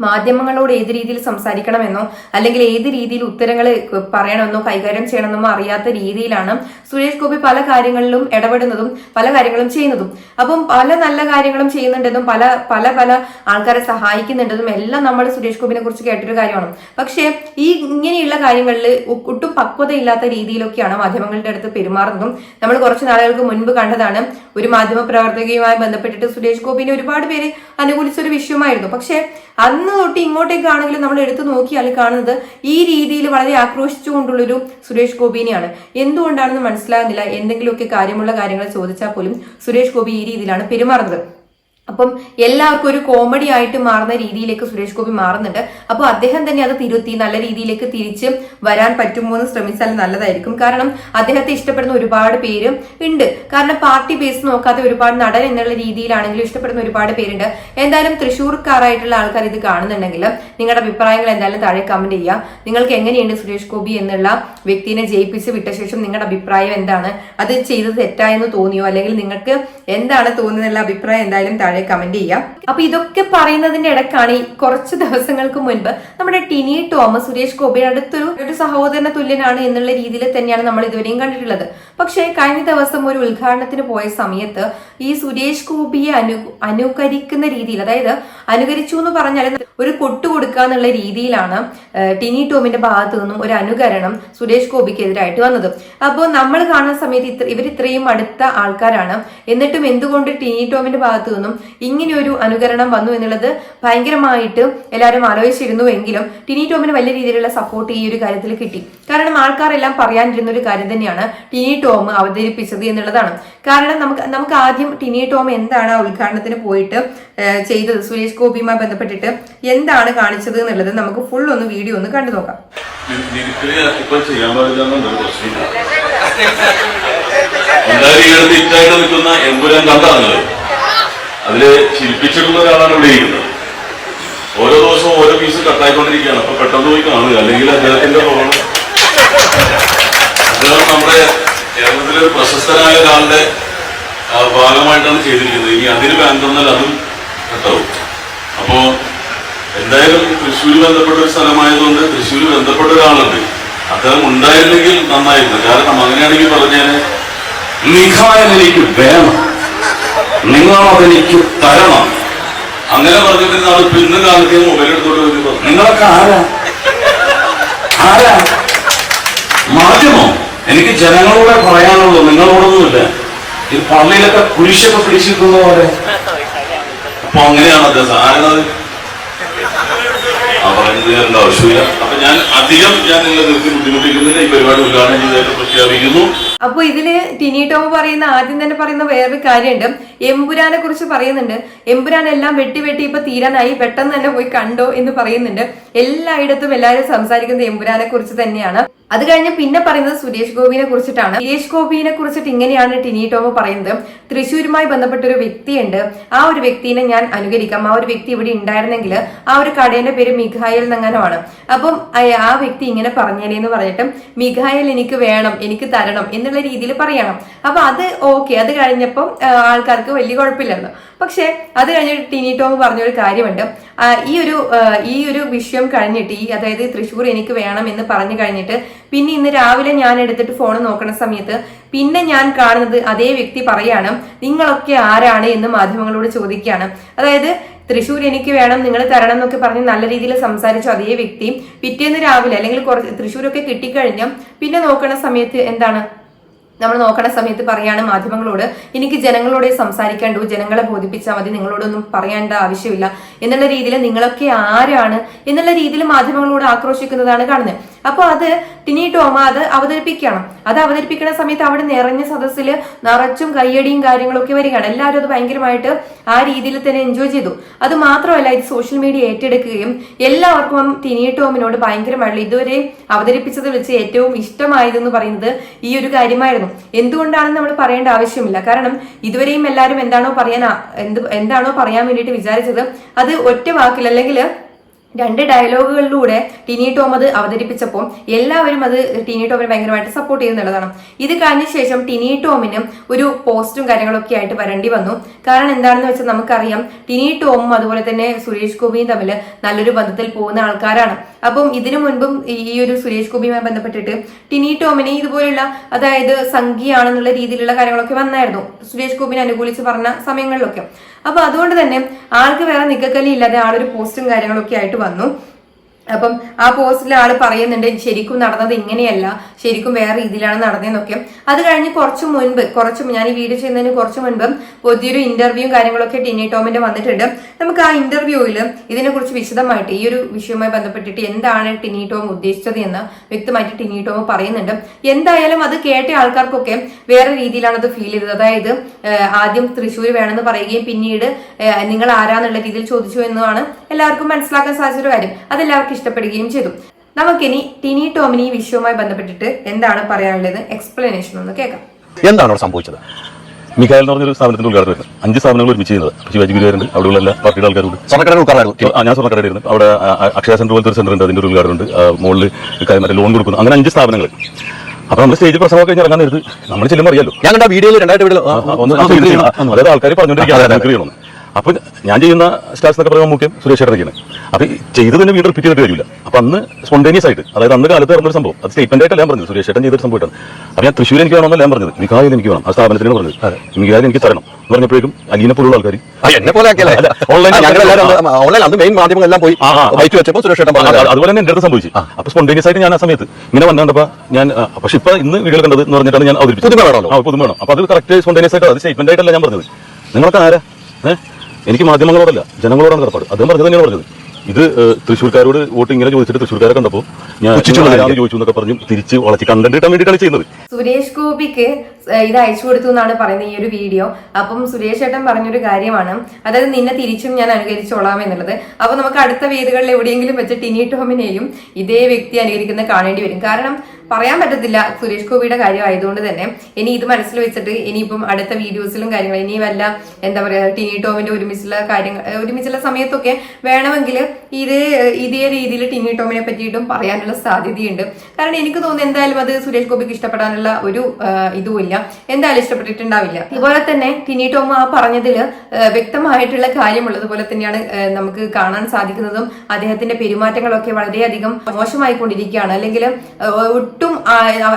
മാധ്യമങ്ങളോട് ഏത് രീതിയിൽ സംസാരിക്കണമെന്നോ അല്ലെങ്കിൽ ഏത് രീതിയിൽ ഉത്തരങ്ങൾ പറയണമെന്നോ കൈകാര്യം ചെയ്യണമെന്നോ അറിയാത്ത രീതിയിലാണ് സുരേഷ് ഗോപി പല കാര്യങ്ങളിലും ഇടപെടുന്നതും പല കാര്യങ്ങളും ചെയ്യുന്നതും. അപ്പം പല നല്ല കാര്യങ്ങളും ചെയ്യുന്നുണ്ടെന്നും പല പല പല ആൾക്കാരെ സഹായിക്കുന്നുണ്ടെന്നും എല്ലാം നമ്മൾ സുരേഷ് ഗോപിനെ കുറിച്ച് കേട്ടൊരു കാര്യമാണ്. പക്ഷേ ഈ ഇങ്ങനെയുള്ള കാര്യങ്ങളിൽ ഒട്ടും പക്വതയില്ലാത്ത രീതിയിലൊക്കെയാണ് മാധ്യമങ്ങളുടെ അടുത്ത് പെരുമാറുന്നതും. നമ്മൾ കുറച്ച് നാളുകൾക്ക് മുൻപ് കണ്ടതാണ് ഒരു മാധ്യമ പ്രവർത്തകയുമായി ബന്ധപ്പെട്ടിട്ട് സുരേഷ് ഗോപിനെ ഒരുപാട് പേര് അനുകൂലിച്ച ഒരു വിഷയമായിരുന്നു. പക്ഷേ അന്ന് തൊട്ട് ഇങ്ങോട്ടേക്കാണെങ്കിലും നമ്മൾ എടുത്തു നോക്കിയാൽ കാണുന്നത് ഈ രീതിയിൽ വളരെ ആക്രോശിച്ചുകൊണ്ടുള്ളൊരു സുരേഷ് ഗോപിനെയാണ്. എന്തുകൊണ്ടാണെന്ന് മനസ്സിലാകുന്നില്ല. എന്തെങ്കിലുമൊക്കെ കാര്യമുള്ള കാര്യങ്ങൾ ചോദിച്ചാൽ പോലും സുരേഷ് ഗോപി ഈ രീതിയിലാണ് പെരുമാറുന്നത്. അപ്പം എല്ലാവർക്കും ഒരു കോമഡി ആയിട്ട് മാറുന്ന രീതിയിലേക്ക് സുരേഷ് ഗോപി മാറുന്നുണ്ട്. അപ്പോൾ അദ്ദേഹം തന്നെ അത് തിരുത്തി നല്ല രീതിയിലേക്ക് തിരിച്ച് വരാൻ പറ്റുമോ എന്ന് ശ്രമിച്ചാൽ നല്ലതായിരിക്കും. കാരണം അദ്ദേഹത്തെ ഇഷ്ടപ്പെടുന്ന ഒരുപാട് പേര് ഉണ്ട്. കാരണം പാർട്ടി ബേസ് നോക്കാതെ ഒരുപാട് നടൻ എന്നുള്ള രീതിയിലാണെങ്കിലും ഇഷ്ടപ്പെടുന്ന ഒരുപാട് പേരുണ്ട്. എന്തായാലും തൃശ്ശൂർക്കാരായിട്ടുള്ള ആൾക്കാർ ഇത് കാണുന്നുണ്ടെങ്കിൽ നിങ്ങളുടെ അഭിപ്രായങ്ങൾ എന്തായാലും താഴെ കമന്റ് ചെയ്യുക. നിങ്ങൾക്ക് എങ്ങനെയുണ്ട് സുരേഷ് ഗോപി എന്നുള്ള വ്യക്തിനെ ജയിപ്പിച്ച് വിട്ട ശേഷം നിങ്ങളുടെ അഭിപ്രായം എന്താണ്? അത് ചെയ്തത് തെറ്റായെന്ന് തോന്നിയോ? അല്ലെങ്കിൽ നിങ്ങൾക്ക് എന്താണ് തോന്നുന്നുള്ള അഭിപ്രായം എന്തായാലും താഴെ കമന്റ് ചെയ്യാം. അപ്പൊ ഇതൊക്കെ പറയുന്നതിന്റെ ഇടക്കാണ് ഈ കുറച്ച് ദിവസങ്ങൾക്ക് മുൻപ് നമ്മുടെ ടിനി തോമസ് സുരേഷ് ഗോപിയുടെ അടുത്തൊരു ഒരു സഹോദരന തുല്യനാണ് എന്നുള്ള രീതിയിൽ തന്നെയാണ് നമ്മൾ ഇതുവരെയും കണ്ടിട്ടുള്ളത്. പക്ഷേ കഴിഞ്ഞ ദിവസം ഒരു ഉദ്ഘാടനത്തിന് പോയ സമയത്ത് ഈ സുരേഷ് ഗോപിയെ അനു അനുകരിക്കുന്ന രീതിയിൽ അതായത് അനുകരിച്ചു എന്ന് പറഞ്ഞാൽ ഒരു കൊട്ടു കൊടുക്കുക എന്നുള്ള രീതിയിലാണ് ടിനി ടോമിന്റെ ഭാഗത്തു നിന്നും ഒരു അനുകരണം സുരേഷ് ഗോപിക്കെതിരായിട്ട് വന്നത്. അപ്പോൾ നമ്മൾ കാണുന്ന സമയത്ത് ഇവർ ഇത്രയും അടുത്ത ആൾക്കാരാണ്. എന്നിട്ടും എന്തുകൊണ്ട് ടിനി ടോമിന്റെ ഭാഗത്തു നിന്നും ഇങ്ങനെ ഒരു അനുകരണം വന്നു എന്നുള്ളത് ഭയങ്കരമായിട്ട് എല്ലാവരും ആലോചിച്ചിരുന്നു എങ്കിലും ടിനി ടോമിന് വലിയ രീതിയിലുള്ള സപ്പോർട്ട് ഈ ഒരു കാര്യത്തിൽ കിട്ടി. കാരണം ആൾക്കാരെല്ലാം പറയാനിരുന്ന ഒരു കാര്യം തന്നെയാണ് ടിനി ടോം അവതരിപ്പിച്ചത് എന്നുള്ളതാണ്. കാരണം നമുക്ക് നമുക്ക് ആദ്യം ടിനി ടോം എന്താണ് ഉദ്ഘാടനത്തിന് പോയിട്ട് ചെയ്തത്? സുരേഷ് ഗോപിയുമായി ബന്ധപ്പെട്ടിട്ട് എന്താണ് കാണിച്ചത് എന്നുള്ളത് നമുക്ക് ഫുൾ ഒന്ന് വീഡിയോ ഒന്ന് കണ്ടു നോക്കാം. നിൽക്കുന്ന എമ്പുരാൻ കണ്ടാണ് അതിൽ ശില്പിച്ചിട്ടുള്ള ഒരാളാണ് ഇവിടെ ഇരിക്കുന്നത്. ഓരോ ദിവസവും ഓരോ പീസ് കട്ടായിക്കൊണ്ടിരിക്കുകയാണ്. അപ്പൊ പെട്ടെന്ന് പോയി കാണുക. അല്ലെങ്കിൽ അദ്ദേഹത്തിന്റെ പോകണം അദ്ദേഹം നമ്മുടെ കേരളത്തിലെ ഒരു പ്രശസ്തനായ ഒരാളുടെ ഭാഗമായിട്ടാണ് ചെയ്തിരിക്കുന്നത്. ഇനി അതിന് ബാങ്ക് തന്നാൽ അതും കട്ടാവും. അപ്പോ എന്തായാലും തൃശ്ശൂര് ബന്ധപ്പെട്ട ഒരു സ്ഥലമായതുകൊണ്ട് തൃശ്ശൂര് ബന്ധപ്പെട്ട ഒരാളുണ്ട്. അദ്ദേഹം ഉണ്ടായിരുന്നെങ്കിൽ നന്നായിരുന്നു. കാരണം അങ്ങനെയാണെങ്കിൽ പറഞ്ഞാൽ നിഖായൻ എനിക്ക് വേണം. നിങ്ങൾ അതെനിക്ക് തരണം. അങ്ങനെ പറഞ്ഞിട്ട് നാളെ പിന്നെ കാലത്തെ മൊബൈൽ എടുത്തോട്ട് വരുമ്പോ പറഞ്ഞു, നിങ്ങളൊക്കെ ആരാ? ആരാ? മാധ്യമോ. എനിക്ക് ജനങ്ങളോടെ പറയാനുള്ളൂ നിങ്ങളോടൊന്നുമില്ല. ഈ പള്ളിയിലൊക്കെ കുരിശൊക്കെ പിടിച്ചിരിക്കുന്ന പോലെ അപ്പൊ അങ്ങനെയാണ് ആരാണത്? ആ പറയുന്നത് കേൾക്കേണ്ട ആവശ്യമില്ല ഞാൻ അധികം ഞാൻ നിർത്തി ബുദ്ധിമുട്ടിക്കുന്നില്ല ഈ പരിപാടി ഉദ്ഘാടനം ചെയ്തതായിട്ട് പ്രഖ്യാപിക്കുന്നു. അപ്പൊ ഇതിൽ ടിനി ടോം പറയുന്ന ആദ്യം തന്നെ പറയുന്ന വേറൊരു കാര്യമുണ്ട്. എമ്പുരാനെ കുറിച്ച് പറയുന്നുണ്ട്. എമ്പുരാൻ എല്ലാം വെട്ടി വെട്ടി ഇപ്പൊ തീരാനായി. പെട്ടെന്ന് തന്നെ പോയി കണ്ടോ എന്ന് പറയുന്നുണ്ട്. എല്ലായിടത്തും എല്ലാവരും സംസാരിക്കുന്നത് എമ്പുരാനെ കുറിച്ച് തന്നെയാണ്. അത് കഴിഞ്ഞ് പിന്നെ പറയുന്നത് സുരേഷ് ഗോപിനെ കുറിച്ചിട്ടാണ്. സുരേഷ് ഗോപിനെ കുറിച്ചിട്ട് ഇങ്ങനെയാണ് ടിനി ടോം പറയുന്നത്. തൃശ്ശൂരുമായി ബന്ധപ്പെട്ട ഒരു വ്യക്തിയുണ്ട്. ആ ഒരു വ്യക്തിനെ ഞാൻ അനുകരിക്കാം. ആ ഒരു വ്യക്തി ഇവിടെ ഉണ്ടായിരുന്നെങ്കിൽ ആ ഒരു കടയുടെ പേര് മിഖായൽ നങ്ങനമാണ് അപ്പം ആ വ്യക്തി ഇങ്ങനെ പറഞ്ഞേനെ എന്ന് പറഞ്ഞിട്ട് മിഖായൽ എനിക്ക് വേണം എനിക്ക് തരണം എന്നുള്ള രീതിയിൽ പറയണം. അപ്പൊ അത് ഓക്കെ അത് കഴിഞ്ഞപ്പം ആൾക്കാർക്ക് വലിയ കുഴപ്പമില്ലായിരുന്നു. പക്ഷെ അത് കഴിഞ്ഞിട്ട് ടിനി ടോം പറഞ്ഞൊരു കാര്യമുണ്ട്. ഈ ഒരു ഈ ഒരു വിഷയം കഴിഞ്ഞിട്ട് ഈ അതായത് തൃശ്ശൂർ എനിക്ക് വേണം എന്ന് പറഞ്ഞു കഴിഞ്ഞിട്ട് പിന്നെ ഇന്ന് രാവിലെ ഞാൻ എടുത്തിട്ട് ഫോൺ നോക്കുന്ന സമയത്ത് പിന്നെ ഞാൻ കാണുന്നത് അതേ വ്യക്തി പറയാണ് നിങ്ങളൊക്കെ ആരാണ്? എന്ന് മാധ്യമങ്ങളോട് ചോദിക്കുകയാണ്. അതായത് തൃശ്ശൂർ എനിക്ക് വേണം നിങ്ങൾ തരണം എന്നൊക്കെ പറഞ്ഞ് നല്ല രീതിയിൽ സംസാരിച്ചു അതേ വ്യക്തി പിറ്റേന്ന് രാവിലെ അല്ലെങ്കിൽ കുറച്ച് തൃശ്ശൂരൊക്കെ കിട്ടിക്കഴിഞ്ഞാൽ പിന്നെ നോക്കണ സമയത്ത് എന്താണ്? നമ്മൾ നോക്കണ സമയത്ത് പറയാണ് മാധ്യമങ്ങളോട് എനിക്ക് ജനങ്ങളോട് സംസാരിക്കേണ്ടു ജനങ്ങളെ ബോധിപ്പിച്ചാൽ മതി നിങ്ങളോടൊന്നും പറയേണ്ട ആവശ്യമില്ല. എന്നുള്ള രീതിയിൽ നിങ്ങളൊക്കെ ആരാണ്? എന്നുള്ള രീതിയിൽ മാധ്യമങ്ങളോട് ആക്രോശിക്കുന്നതാണ് കാണുന്നത്. അപ്പോൾ അത് ടിനി ടോമ അത് അവതരിപ്പിക്കണം. അത് അവതരിപ്പിക്കുന്ന സമയത്ത് അവിടെ നിറഞ്ഞ സദസ്സിൽ നിറച്ചും കയ്യടിയും കാര്യങ്ങളൊക്കെ വരികയാണ്. എല്ലാവരും അത് ഭയങ്കരമായിട്ട് ആ രീതിയിൽ തന്നെ എൻജോയ് ചെയ്തു. അത് മാത്രമല്ല ഇത് സോഷ്യൽ മീഡിയ ഏറ്റെടുക്കുകയും എല്ലാവർക്കും ടിനി ടോമിനോട് ഭയങ്കരമായിട്ടുള്ള ഇതുവരെ അവതരിപ്പിച്ചത് വെച്ച് ഏറ്റവും ഇഷ്ടമായതെന്ന് പറയുന്നത് ഈ ഒരു കാര്യമായിരുന്നു. എന്തുകൊണ്ടാണെന്ന് നമ്മൾ പറയേണ്ട ആവശ്യമില്ല. കാരണം ഇതുവരെയും എല്ലാവരും എന്താണോ പറയാൻ എന്ത് എന്താണോ പറയാൻ വേണ്ടിയിട്ട് വിചാരിച്ചത് അത് ഒറ്റ വാക്കിൽ അല്ലെങ്കിൽ രണ്ട് ഡയലോഗുകളിലൂടെ ടിനി ടോം അത് അവതരിപ്പിച്ചപ്പോൾ എല്ലാവരും അത് ടിനി ടോമിനെ ഭയങ്കരമായിട്ട് സപ്പോർട്ട് ചെയ്യുന്നുള്ളതാണ് ഇത് കഴിഞ്ഞ ശേഷം ടിനി ടോമിന് ഒരു പോസ്റ്റും കാര്യങ്ങളൊക്കെ ആയിട്ട് വരേണ്ടി വന്നു. കാരണം എന്താണെന്ന് വെച്ചാൽ നമുക്കറിയാം ടിനി ടോമും അതുപോലെ തന്നെ സുരേഷ് ഗോപിയും തമ്മിൽ നല്ലൊരു ബന്ധത്തിൽ പോകുന്ന ആൾക്കാരാണ്. അപ്പം ഇതിനു മുൻപും ഈ ഒരു സുരേഷ് ഗോപിയുമായി ബന്ധപ്പെട്ടിട്ട് ടിനി ടോമിനെ ഇതുപോലുള്ള അതായത് സംഖ്യയാണെന്നുള്ള രീതിയിലുള്ള കാര്യങ്ങളൊക്കെ വന്നായിരുന്നു. സുരേഷ് ഗോപിനെ അനുകൂലിച്ച് പറഞ്ഞ സമയങ്ങളിലൊക്കെ. അപ്പൊ അതുകൊണ്ട് തന്നെ ആൾക്ക് വേറെ നിക്കക്കലി ഇല്ലാതെ ആളൊരു പോസ്റ്റും കാര്യങ്ങളൊക്കെ ആയിട്ട് വന്നു. അപ്പം ആ പോസ്റ്റിൽ ആൾ പറയുന്നുണ്ട് ശരിക്കും നടന്നത് ഇങ്ങനെയല്ല ശരിക്കും വേറെ രീതിയിലാണ് നടന്നതെന്നൊക്കെ. അത് കഴിഞ്ഞ് കുറച്ച് മുൻപ് കുറച്ച് ഞാൻ ഈ വീഡിയോ ചെയ്യുന്നതിന് കുറച്ച് മുൻപ് പുതിയൊരു ഇന്റർവ്യൂ കാര്യങ്ങളൊക്കെ ടിനി ടോമിന്റെ വന്നിട്ടുണ്ട്. നമുക്ക് ആ ഇന്റർവ്യൂവിൽ ഇതിനെക്കുറിച്ച് വിശദമായിട്ട് ഈ ഒരു വിഷയവുമായി ബന്ധപ്പെട്ടിട്ട് എന്താണ് ടിനി ടോം ഉദ്ദേശിച്ചത് എന്ന് വ്യക്തമായിട്ട് ടിനി ടോം പറയുന്നുണ്ട്. എന്തായാലും അത് കേട്ട ആൾക്കാർക്കൊക്കെ വേറെ രീതിയിലാണ് അത് ഫീൽ ചെയ്തത്. അതായത് ആദ്യം തൃശ്ശൂർ വേണമെന്ന് പറയുകയും പിന്നീട് നിങ്ങൾ ആരാന്നുള്ള രീതിയിൽ ചോദിച്ചു എന്നാണ് എല്ലാവർക്കും മനസ്സിലാക്കാൻ സാധിച്ചൊരു കാര്യം. അതെല്ലാവർക്കും ഇഷ്ടപ്പെടുകയും ചെയ്തു നമുക്കിനി ടിനി ടോമിനി വിഷയവുമായി ബന്ധപ്പെട്ടിട്ട് എന്താണ് പറയാനുള്ളത് എക്സ്പ്ലനേഷൻ ഒന്ന് കേൾക്കാം എന്താണ് അവിടെ സംഭവിച്ചത് മിക്കായൽ എന്ന് പറഞ്ഞൊരു സ്ഥാപനത്തിന്റെ ഉദ്ഘാടനം വരുന്നത് അഞ്ച് സ്ഥാപനങ്ങൾ ഒരുമിച്ച് ചെയ്യുന്നത് ശിവാജി ഗുരുവാരുണ്ട് അവിടെയുള്ള എല്ലാ പാർട്ടിയുടെ ആൾക്കാരുണ്ട് സ്വർണക്കടയിൽ ഞാൻ സ്വർണക്കടയിലിരുന്നു അവിടെ അക്ഷയ സെന്റർ പോലത്തെ ഒരു സെന്റർ ഉണ്ട് അതിന്റെ ഒരു ഉദ്ഘാടനം ഉണ്ട് മുകളിൽ മറ്റേ ലോൺ കൊടുക്കുന്നു അങ്ങനെ അഞ്ച് സ്ഥാപനങ്ങൾ അപ്പൊ നമ്മൾ സ്റ്റേജ് പ്രസംഗം കഴിഞ്ഞ് ഇറങ്ങാൻ നേരത്ത് നമ്മൾ ചെല്ലുമ്പോൾ അറിയാലോ ഞാൻ കണ്ട വീഡിയോയിൽ രണ്ടായിട്ട് വീഡിയോ. അതായത് ആൾക്കാർ പറഞ്ഞുകൊണ്ടിരിക്കുകയാണ് മിമിക്രി ചെയ്യണം അപ്പൊ ഞാൻ ചെയ്യുന്ന സ്റ്റാർസ് എന്നൊക്കെ പറയുമ്പോൾ മുഖ്യം സുരേഷ് ചേട്ടനൊക്കെയാണ് ചെയ്ത് തന്നെ വീണ്ടും റിപ്പീറ്റ് ചെയ്തിട്ട് കാര്യമില്ല. അപ്പൊ അന്ന് സ്പോണ്ടേനിയസ് ആയിട്ട് അതായത് അന്ന് കാലത്ത് നടന്നൊരു സംഭവം. അത് സ്റ്റേറ്റ്മെന്റ് ആയിട്ടല്ല ഞാൻ പറഞ്ഞത്. സുരേഷ് ചേട്ടൻ ചെയ്തൊരു സംഭവമായിട്ടാണ് അപ്പൊ ഞാൻ തൃശ്ശൂർ എനിക്ക് വേണമെന്നല്ല ഞാൻ പറഞ്ഞത്. മികായിൽ എനിക്ക് വേണം. ആ സ്ഥാപനത്തിനാണ് പറഞ്ഞത്. മികായിൽ എനിക്ക് തരണം എന്ന് പറഞ്ഞപ്പോഴേക്കും അലീനെ പോലുള്ള ആൾക്കാർ എന്നെ പോലെ ഓൺലൈൻ മെയിൻ മാധ്യമങ്ങളെല്ലാം പോയി. വൈറ്റ് വെച്ചപ്പോൾ സുരേഷ് അതുപോലെ തന്നെ എന്റെ അടുത്ത് സംഭവിച്ചു. അപ്പൊ സ്പോണ്ടേനിയസ് ആയിട്ട് ഞാൻ ആ സമയത്ത് ഇങ്ങനെ വന്നപ്പോ ഞാൻ പക്ഷെ ഇപ്പൊ ഇന്ന് വീഡിയോ കണ്ടത് എന്ന് പറഞ്ഞിട്ടാണ് ഞാൻ അവതരിപ്പിച്ചത്. പുതുമ വേണമല്ലോ. പുതുമ വേണം അപ്പൊ അത് കറക്റ്റ് സ്പോണ്ടേനിയസ് ആയിട്ട് അത് സ്റ്റേറ്റ്മെന്റ് ആയിട്ടല്ല ഞാൻ പറഞ്ഞത്. നിങ്ങളൊക്കെ ആരാ? ഏഹ് എനിക്ക് മാധ്യമങ്ങളോടല്ല ജനങ്ങളോടാണ് കടപ്പാട്. അദ്ദേഹം പറഞ്ഞത് തന്നെയാണ് പറഞ്ഞത്. ഇത് തൃശ്ശൂർക്കാരോട് വോട്ട് ഇങ്ങനെ ചോദിച്ചിട്ട് തൃശ്ശൂർക്കാരെ കണ്ടപ്പോൾ ഞാൻ ചോദിച്ചു എന്നൊക്കെ പറഞ്ഞു തിരിച്ച് വളച്ച് കണ്ടന്റ് കിട്ടാൻ വേണ്ടിയിട്ടാണ് ചെയ്യുന്നത്. സുരേഷ് ഗോപിക്ക് ഇത് അയച്ചു കൊടുത്തു എന്നാണ് പറയുന്നത് ഈ ഒരു വീഡിയോ. അപ്പം സുരേഷ് ഏട്ടൻ പറഞ്ഞൊരു കാര്യമാണ്. അതായത് നിന്നെ തിരിച്ചും ഞാൻ അനുകരിച്ചോളാം എന്നുള്ളത്. അപ്പൊ നമുക്ക് അടുത്ത വേദികളിൽ എവിടെയെങ്കിലും വെച്ച് ടിനി ടോമിനെയും ഇതേ വ്യക്തി അനുകരിക്കുന്ന കാണേണ്ടി വരും. കാരണം പറയാൻ പറ്റത്തില്ല സുരേഷ് ഗോപിയുടെ കാര്യം ആയതുകൊണ്ട് തന്നെ. ഇനി ഇത് മനസ്സിൽ വെച്ചിട്ട് ഇനിയിപ്പം അടുത്ത വീഡിയോസിലും കാര്യങ്ങൾ ഇനി വല്ല എന്താ പറയാ ടിനി ടോമിന്റെ ഒരുമിച്ചുള്ള കാര്യങ്ങൾ ഒരുമിച്ചുള്ള സമയത്തൊക്കെ വേണമെങ്കിൽ ഇത് ഇതേ രീതിയിൽ ടിനി ടോമിനെ പറ്റിയിട്ടും പറയാനുള്ള സാധ്യതയുണ്ട്. കാരണം എനിക്ക് തോന്നുന്നു എന്തായാലും അത് സുരേഷ് ഗോപിക്ക് ഇഷ്ടപ്പെടാനുള്ള ഒരു ഇതുമില്ല. എന്തായാലും ഇഷ്ടപ്പെട്ടിട്ടുണ്ടാവില്ല. അതുപോലെ തന്നെ ടിനി ടോം ആ പറഞ്ഞതിൽ വ്യക്തമായിട്ടുള്ള കാര്യമുള്ളതുപോലെ തന്നെയാണ് നമുക്ക് കാണാൻ സാധിക്കുന്നതും. അദ്ദേഹത്തിന്റെ പെരുമാറ്റങ്ങളൊക്കെ വളരെയധികം മോശമായിക്കൊണ്ടിരിക്കുകയാണ്. അല്ലെങ്കിൽ ഒട്ടും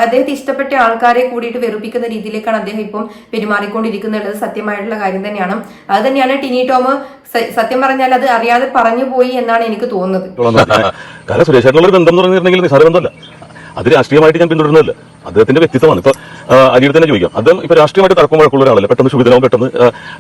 അദ്ദേഹത്തെ ഇഷ്ടപ്പെട്ട ആൾക്കാരെ കൂടിയിട്ട് വെറുപ്പിക്കുന്ന രീതിയിലേക്കാണ് അദ്ദേഹം ഇപ്പം പെരുമാറിക്കൊണ്ടിരിക്കുന്നുള്ളത് സത്യമായിട്ടുള്ള കാര്യം തന്നെയാണ്. അത് തന്നെയാണ് ടിനി ടോം സത്യം പറഞ്ഞാൽ അത് അറിയാതെ പറഞ്ഞു പോയി എന്നാണ് എനിക്ക് തോന്നുന്നത്. അത് രാഷ്ട്രീയമായിട്ട് ഞാൻ പിന്തുടരുന്നില്ല അദ്ദേഹത്തിന്റെ വ്യക്തിത്വമാണ്. ഇപ്പൊ അരിയുടെ തന്നെ ചോദിക്കാം. അദ്ദേഹം ഇപ്പൊ രാഷ്ട്രീയമായിട്ട് തർക്കം വഴക്കുള്ള ഒരാളല്ല. പെട്ടെന്ന് ശുഭിതനാവും പെട്ടെന്ന്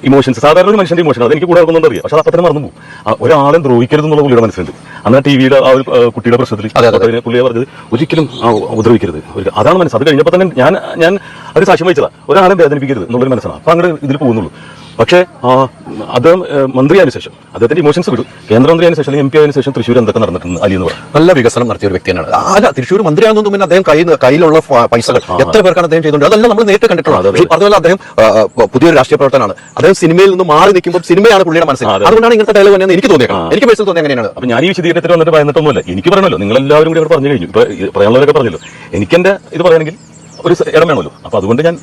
ഇമോഷൻസ് സാധാരണ ഒരു മനുഷ്യന്റെ ഇമോഷൻ അത് എനിക്ക് കൂടെ ഇറങ്ങുന്നുണ്ട് അറിയാം. പക്ഷെ അത് അപ്പം തന്നെ മറന്നു പോകും. ഒരാളെ ദ്രോഹിക്കരുത് എന്നുള്ള പുള്ളിയുടെ മനസ്സിലുണ്ട്. അന്ന് ടി വിയുടെ ആ ഒരു കുട്ടിയുടെ പ്രശ്നത്തിൽ പുള്ളിയെ പറഞ്ഞത് ഒരിക്കലും ഉപദ്രവിക്കരുത്. അതാണ് മനസ്സ്. അത് കഴിഞ്ഞപ്പോൾ തന്നെ ഞാൻ ഞാൻ ഒരു സാക്ഷ്യം വഹിച്ചതാണ് ഒരാളെ വേദനിപ്പിക്കരുത് എന്നുള്ളൊരു മനസ്സാണ്. അപ്പൊ അങ്ങനെ ഇതിൽ പോകുന്നുള്ളൂ. പക്ഷേ അദ്ദേഹം മന്ത്രിയായതിനു ശേഷം അദ്ദേഹത്തിന്റെ ഇമോഷൻസ് വിടും കേന്ദ്രമന്ത്രിയായതിനു ശേഷം എം പി ആയതിനു ശേഷം തൃശ്ശൂർ എന്തൊക്കെ നടന്നിട്ടുണ്ട്? അലി എന്ന് പറയുന്നത്. നല്ല വികസനം നടത്തിയ ഒരു വ്യക്തിയാണ്. അല്ല തൃശ്ശൂർ മന്ത്രിയാണെന്നും പിന്നെ അദ്ദേഹം കയ്യിൽ കയ്യിലുള്ള പൈസകൾ എത്ര പേർക്കാണ് അദ്ദേഹം ചെയ്തുകൊണ്ട് അതെല്ലാം നമ്മൾ നേരിട്ട് കണ്ടിട്ടുള്ളത് പറഞ്ഞ പോലെ അദ്ദേഹം പുതിയൊരു രാഷ്ട്രീയ പ്രവർത്തനമാണ്. അദ്ദേഹം സിനിമയിൽ നിന്ന് മാറി നിൽക്കുമ്പോൾ സിനിമയാണ് പുള്ളിയുടെ മനസ്സിൽ അതുകൊണ്ടാണ് ഇങ്ങനത്തെ ഡയലോഗ് തന്നെ എനിക്ക് തോന്നിയത് എനിക്ക് പേഴ്സണൽ തോന്നിയ അങ്ങനെയാണ് അപ്പൊ ഞാൻ ഈ വിശദീകരണത്തിൽ വന്നിട്ട് ഭയന്നിട്ടൊന്നുമല്ല എനിക്ക് പറയണല്ലോ നിങ്ങൾ എല്ലാവരും കൂടി അവർ പറഞ്ഞു കഴിഞ്ഞു. ഇപ്പൊ പറയാനുള്ളവരൊക്കെ പറഞ്ഞല്ലോ. എനിക്കെന്റെ ഇത് പറയണമെങ്കിൽ ഒരു ഇടം വേണമല്ലോ. അപ്പൊ അതുകൊണ്ട് ഞാൻ